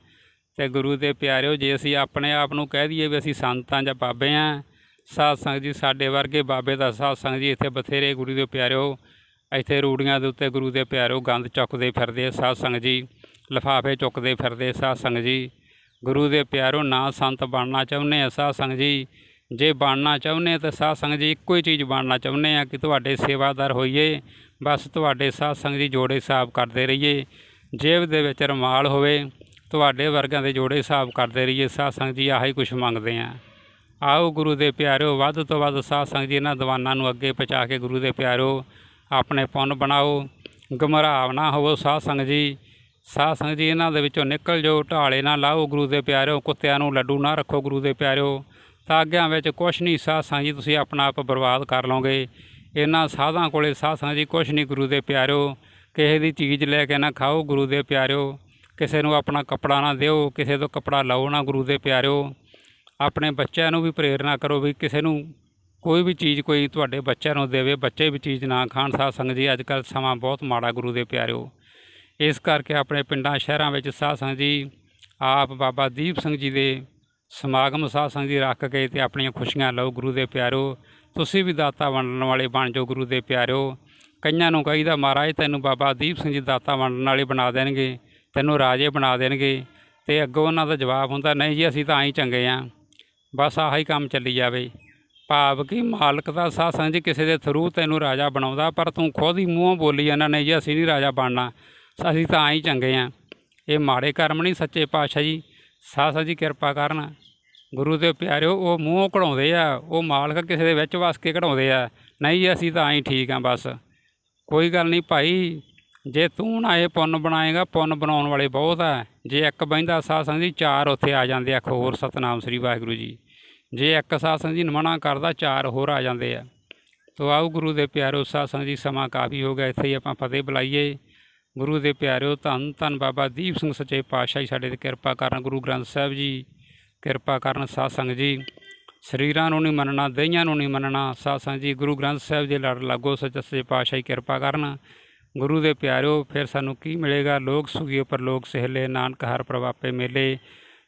ਤੇ ਗੁਰੂ ਦੇ ਪਿਆਰਿਓ, ਜੇ ਅਸੀਂ ਆਪਣੇ ਆਪ ਨੂੰ ਕਹਿ ਦਈਏ ਵੀ ਅਸੀਂ ਸੰਤਾਂ ਜਾਂ ਬਾਬੇ ਹਾਂ, ਸਾਧ ਸੰਗਤ ਜੀ ਸਾਡੇ ਵਰਗੇ ਬਾਬੇ ਦਾ ਸਾਧ ਸੰਗਤ ਜੀ ਇੱਥੇ ਬਥੇਰੇ ਗੁਰੂ ਦੇ ਪਿਆਰਿਓ, ਇੱਥੇ ਰੂੜੀਆਂ ਦੇ ਉੱਤੇ ਗੁਰੂ ਦੇ ਪਿਆਰਿਓ ਗੰਦ ਚੁੱਕਦੇ ਫਿਰਦੇ ਆ ਸਾਧ ਸੰਗਤ ਜੀ। ਲਿਫਾਫੇ ਚੁੱਕਦੇ ਫਿਰਦੇ ਸਾਧ ਸੰਗਤ ਜੀ। ਗੁਰੂ ਦੇ ਪਿਆਰੋ ਨਾ ਸੰਤ ਬਣਨਾ ਚਾਹੁੰਦੇ ਆ ਸਾਧ ਸੰਗਤ ਜੀ। ਜੇ ਬਣਨਾ ਚਾਹੁੰਦੇ ਆ ਤਾਂ ਸਾਧ ਸੰਗਤ ਜੀ ਇੱਕੋ ਹੀ ਚੀਜ਼ ਬਣਨਾ ਚਾਹੁੰਦੇ ਆ ਕਿ ਤੁਹਾਡੇ ਸੇਵਾਦਾਰ ਹੋਈਏ, ਬਸ ਤੁਹਾਡੇ ਸਾਧ ਸੰਗਤ ਜੀ ਜੋੜੇ ਹਿਸਾਬ ਕਰਦੇ ਰਹੀਏ। ਜੇਬ ਦੇ ਵਿੱਚ ਰੁਮਾਲ ਹੋਵੇ, ਤੁਹਾਡੇ ਵਰਗਾਂ ਦੇ ਜੋੜੇ ਹਿਸਾਬ ਕਰਦੇ ਰਹੀਏ। ਸਾਧ ਸੰਗਤ ਜੀ ਆਹੀ ਕੁਝ ਮੰਗਦੇ ਆ। ਆਓ ਗੁਰੂ ਦੇ ਪਿਆਰਿਓ ਵੱਧ ਤੋਂ ਵੱਧ ਸਾਧ ਸੰਗਤ ਜੀ ਇਹਨਾਂ ਦੀਵਾਨਾਂ ਨੂੰ ਅੱਗੇ ਪਹੁੰਚਾ ਕੇ ਗੁਰੂ ਦੇ ਪਿਆਰਿਓ ਆਪਣੇ ਪੁੰਨ ਬਣਾਓ। ਗਮਰਾਵ ਨਾ ਹੋਵੋ ਸਾਧ ਸੰਗਤ ਜੀ। ਸਾਧ ਸੰਗਤ ਜੀ, ਇਹਨਾਂ ਦੇ ਵਿੱਚੋਂ ਨਿਕਲ ਜਾਓ, ਢਾਲੇ ਨਾ ਲਾਓ ਗੁਰੂ ਦੇ ਪਿਆਰਿਓ, ਕੁੱਤਿਆਂ ਨੂੰ ਲੱਡੂ ਨਾ ਰੱਖੋ ਗੁਰੂ ਦੇ ਪਿਆਰਿਓ। ਤਾਂ ਅੱਗਿਆਂ ਵਿੱਚ ਕੁਛ ਨਹੀਂ ਸਾਧ ਸੰਗਤ ਜੀ, ਤੁਸੀਂ ਆਪਣਾ ਆਪ ਬਰਬਾਦ ਕਰ ਲਓਗੇ। ਇਹਨਾਂ ਸਾਧਾਂ ਕੋਲੇ ਸਾਧ ਸੰਗਤ ਜੀ, ਕੁਛ ਨਹੀਂ ਗੁਰੂ ਦੇ ਪਿਆਰਿਓ। ਕਿਸੇ ਦੀ ਚੀਜ਼ ਲੈ ਕੇ ਨਾ ਖਾਓ ਗੁਰੂ ਦੇ ਪਿਆਰਿਓ। ਕਿਸੇ ਨੂੰ ਆਪਣਾ ਕੱਪੜਾ ਨਾ ਦਿਓ, ਕਿਸੇ ਤੋਂ ਕੱਪੜਾ ਲਓ ਨਾ ਗੁਰੂ ਦੇ ਪਿਆਰਿਓ। ਆਪਣੇ ਬੱਚਿਆਂ ਨੂੰ ਵੀ ਪ੍ਰੇਰਨਾ ਕਰੋ ਵੀ ਕਿਸੇ ਨੂੰ ਕੋਈ ਵੀ ਚੀਜ਼ ਕੋਈ ਤੁਹਾਡੇ ਬੱਚਿਆਂ ਨੂੰ ਦੇਵੇ, ਬੱਚੇ ਵੀ ਚੀਜ਼ ਨਾ ਖਾਣ। ਸਾਧ ਸੰਗਤ ਜੀ ਅੱਜ ਕੱਲ੍ਹ ਸਮਾਂ ਬਹੁਤ ਮਾੜਾ ਗੁਰੂ ਦੇ ਪਿਆਰਿਓ। ਇਸ ਕਰਕੇ ਆਪਣੇ ਪਿੰਡਾਂ, ਸ਼ਹਿਰਾਂ ਵਿੱਚ ਸਾਧ ਸੰਗਤ ਜੀ, ਆਪ ਬਾਬਾ ਦੀਪ ਸਿੰਘ ਜੀ ਦੇ ਸਮਾਗਮ ਸਾਧ ਸੰਗਤ ਜੀ ਰੱਖ ਕੇ ਤੇ ਆਪਣੀਆਂ ਖੁਸ਼ੀਆਂ ਲਓ ਗੁਰੂ ਦੇ ਪਿਆਰਿਓ ਤੁਸੀਂ ਵੀ ਦਾਤਾ ਵੰਡਣ ਵਾਲੇ ਬਣ ਜਾਓ ਗੁਰੂ ਦੇ ਪਿਆਰਿਓ ਕਈਆਂ ਨੂੰ ਕਹੀਦਾ, ਮਹਾਰਾਜ, ਤੈਨੂੰ ਬਾਬਾ ਦੀਪ ਸਿੰਘ ਜੀ ਦਾਤਾ ਵੰਡਣ ਵਾਲੇ ਬਣਾ ਦੇਣਗੇ, ਤੈਨੂੰ ਰਾਜੇ ਬਣਾ ਦੇਣਗੇ। ਤੇ ਅੱਗੋਂ ਉਹਨਾਂ ਦਾ ਜਵਾਬ ਹੁੰਦਾ, ਨਹੀਂ ਜੀ, ਅਸੀਂ ਤਾਂ ਆਈ ਚੰਗੇ ਆ। ਬਸ ਆਹੀ ਕੰਮ ਚੱਲੀ ਜਾਵੇ। ਭਾਵ ਕਿ ਮਾਲਕ ਦਾ ਸਾਧ ਸੰਗਤ ਜੀ ਕਿਸੇ ਦੇ ਥਰੂ ਤੈਨੂੰ ਰਾਜਾ ਬਣਾਉਂਦਾ, ਪਰ ਤੂੰ ਖੁਦ ਹੀ ਮੂੰਹੋਂ ਬੋਲੀ ਜਾਂਦਾ, ਨਹੀਂ ਜੀ, ਅਸੀਂ ਨਹੀਂ ਰਾਜਾ ਬਣਨਾ। ਅਸੀਂ ਤਾਂ ਆਈ ਚੰਗੇ ਆ। ਇਹ ਮਾੜੇ ਕਰਮ ਨਹੀਂ ਸੱਚੇ ਪਾਤਸ਼ਾਹ ਜੀ। ਸਾਧ ਜੀ ਕਿਰਪਾ ਕਰਨ। ਗੁਰੂ ਦੇ ਪਿਆਰਿਓ, ਉਹ ਮੂੰਹੋਂ ਕਢਾਉਂਦੇ ਆ। ਉਹ ਮਾਲਕ ਕਿਸੇ ਦੇ ਵਿੱਚ ਵਸ ਕੇ ਕਢਾਉਂਦੇ ਆ। ਨਹੀਂ ਜੀ, ਅਸੀਂ ਤਾਂ ਆਈ ਠੀਕ ਆ ਬਸ। ਕੋਈ ਗੱਲ ਨਹੀਂ ਭਾਈ, ਜੇ ਤੂੰ ਨਾ ਇਹ ਪੁੰਨ ਬਣਾਏਗਾ, ਪੁੰਨ ਬਣਾਉਣ ਵਾਲੇ ਬਹੁਤ ਆ। ਜੇ ਇੱਕ ਬਹਿੰਦਾ ਸਾਧ ਸੰਗਤ ਜੀ ਚਾਰ ਉੱਥੇ ਆ ਜਾਂਦੇ ਆ, ਇੱਕ ਹੋਰ ਸਤਨਾਮ ਸ੍ਰੀ ਵਾਹਿਗੁਰੂ ਜੀ। ਜੇ ਇੱਕ ਸਾਧ ਸੰਗਤ ਜੀ ਮਨਾ ਕਰਦਾ, ਚਾਰ ਹੋਰ ਆ ਜਾਂਦੇ ਆ। ਤੋ ਆਓ ਗੁਰੂ ਦੇ ਪਿਆਰਿਓ, ਸਾਧ ਜੀ ਸਮਾਂ ਕਾਫੀ ਹੋ ਗਿਆ। ਇੱਥੇ ਹੀ ਆਪਾਂ ਫਤਿਹ ਬੁਲਾਈਏ। ਗੁਰੂ ਦੇ ਪਿਆਰਿਓ, ਧੰਨ ਧੰਨ ਬਾਬਾ ਦੀਪ ਸਿੰਘ ਸੱਚੇ ਪਾਤਸ਼ਾਹ ਜੀ, ਸਾਡੇ ਤੇ ਕਿਰਪਾ ਕਰਨ ਗੁਰੂ ਗ੍ਰੰਥ ਸਾਹਿਬ ਜੀ, ਕਿਰਪਾ ਕਰਨ ਸਾਧ ਸੰਗਤ ਜੀ, ਸਰੀਰਾਂ ਨੂੰ ਨਹੀਂ ਮੰਨਣਾ ਦਹੀਆਂ ਨੂੰ ਨਹੀਂ ਮੰਨਣਾ, ਸਾਧ ਸੰਗਤ ਜੀ, ਗੁਰੂ ਗ੍ਰੰਥ ਸਾਹਿਬ ਦੇ ਲੜ ਲਾਗੋ, ਸੱਚੇ ਪਾਤਸ਼ਾਹ ਜੀ ਕਿਰਪਾ ਕਰਨ। ਗੁਰੂ ਦੇ ਪਿਆਰਿਓ, ਫਿਰ ਸਾਨੂੰ ਕੀ ਮਿਲੇਗਾ? ਲੋਕ ਸੁਖੀ ਪਰ ਲੋਕ ਸਹਿਲੇ, ਨਾਨਕ ਹਰ ਪ੍ਰਭਾਪੇ ਮੇਲੇ।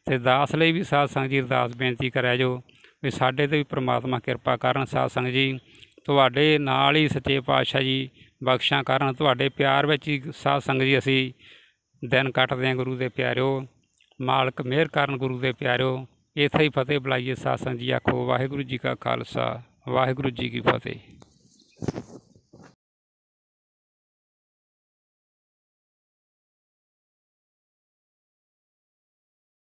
ਤੇ ਦਾਸ ਲਈ ਵੀ ਸਾਧ ਸੰਗਤ ਜੀ ਅਰਦਾਸ ਬੇਨਤੀ ਕਰਿਆ ਜੋ ਵੀ ਸਾਡੇ ਤੇ ਵੀ ਪ੍ਰਮਾਤਮਾ ਕਿਰਪਾ ਕਰਨ, ਸਾਧ ਸੰਗਤ ਜੀ। ਤੁਹਾਡੇ ਨਾਲ ਹੀ ਸੱਚੇ ਪਾਤਸ਼ਾਹ ਜੀ ਬਖਸ਼ਾਂ ਕਰਨ। ਤੁਹਾਡੇ ਪਿਆਰ ਵਿੱਚ ਹੀ ਸਾਧ ਸੰਗਤ ਜੀ ਅਸੀਂ ਦਿਨ ਕੱਟਦੇ ਹਾਂ ਗੁਰੂ ਦੇ ਪਿਆਰਿਓ। ਮਾਲਕ ਮਿਹਰ ਕਰਨ ਗੁਰੂ ਦੇ ਪਿਆਰਿਓ। ਇੱਥੇ ਹੀ ਫਤਿਹ ਬੁਲਾਈਏ ਸਾਧ ਸੰਗਤ ਜੀ ਆਖੋ, ਵਾਹਿਗੁਰੂ ਜੀ ਕਾ ਖਾਲਸਾ, ਵਾਹਿਗੁਰੂ ਜੀ ਕੀ ਫਤਿਹ।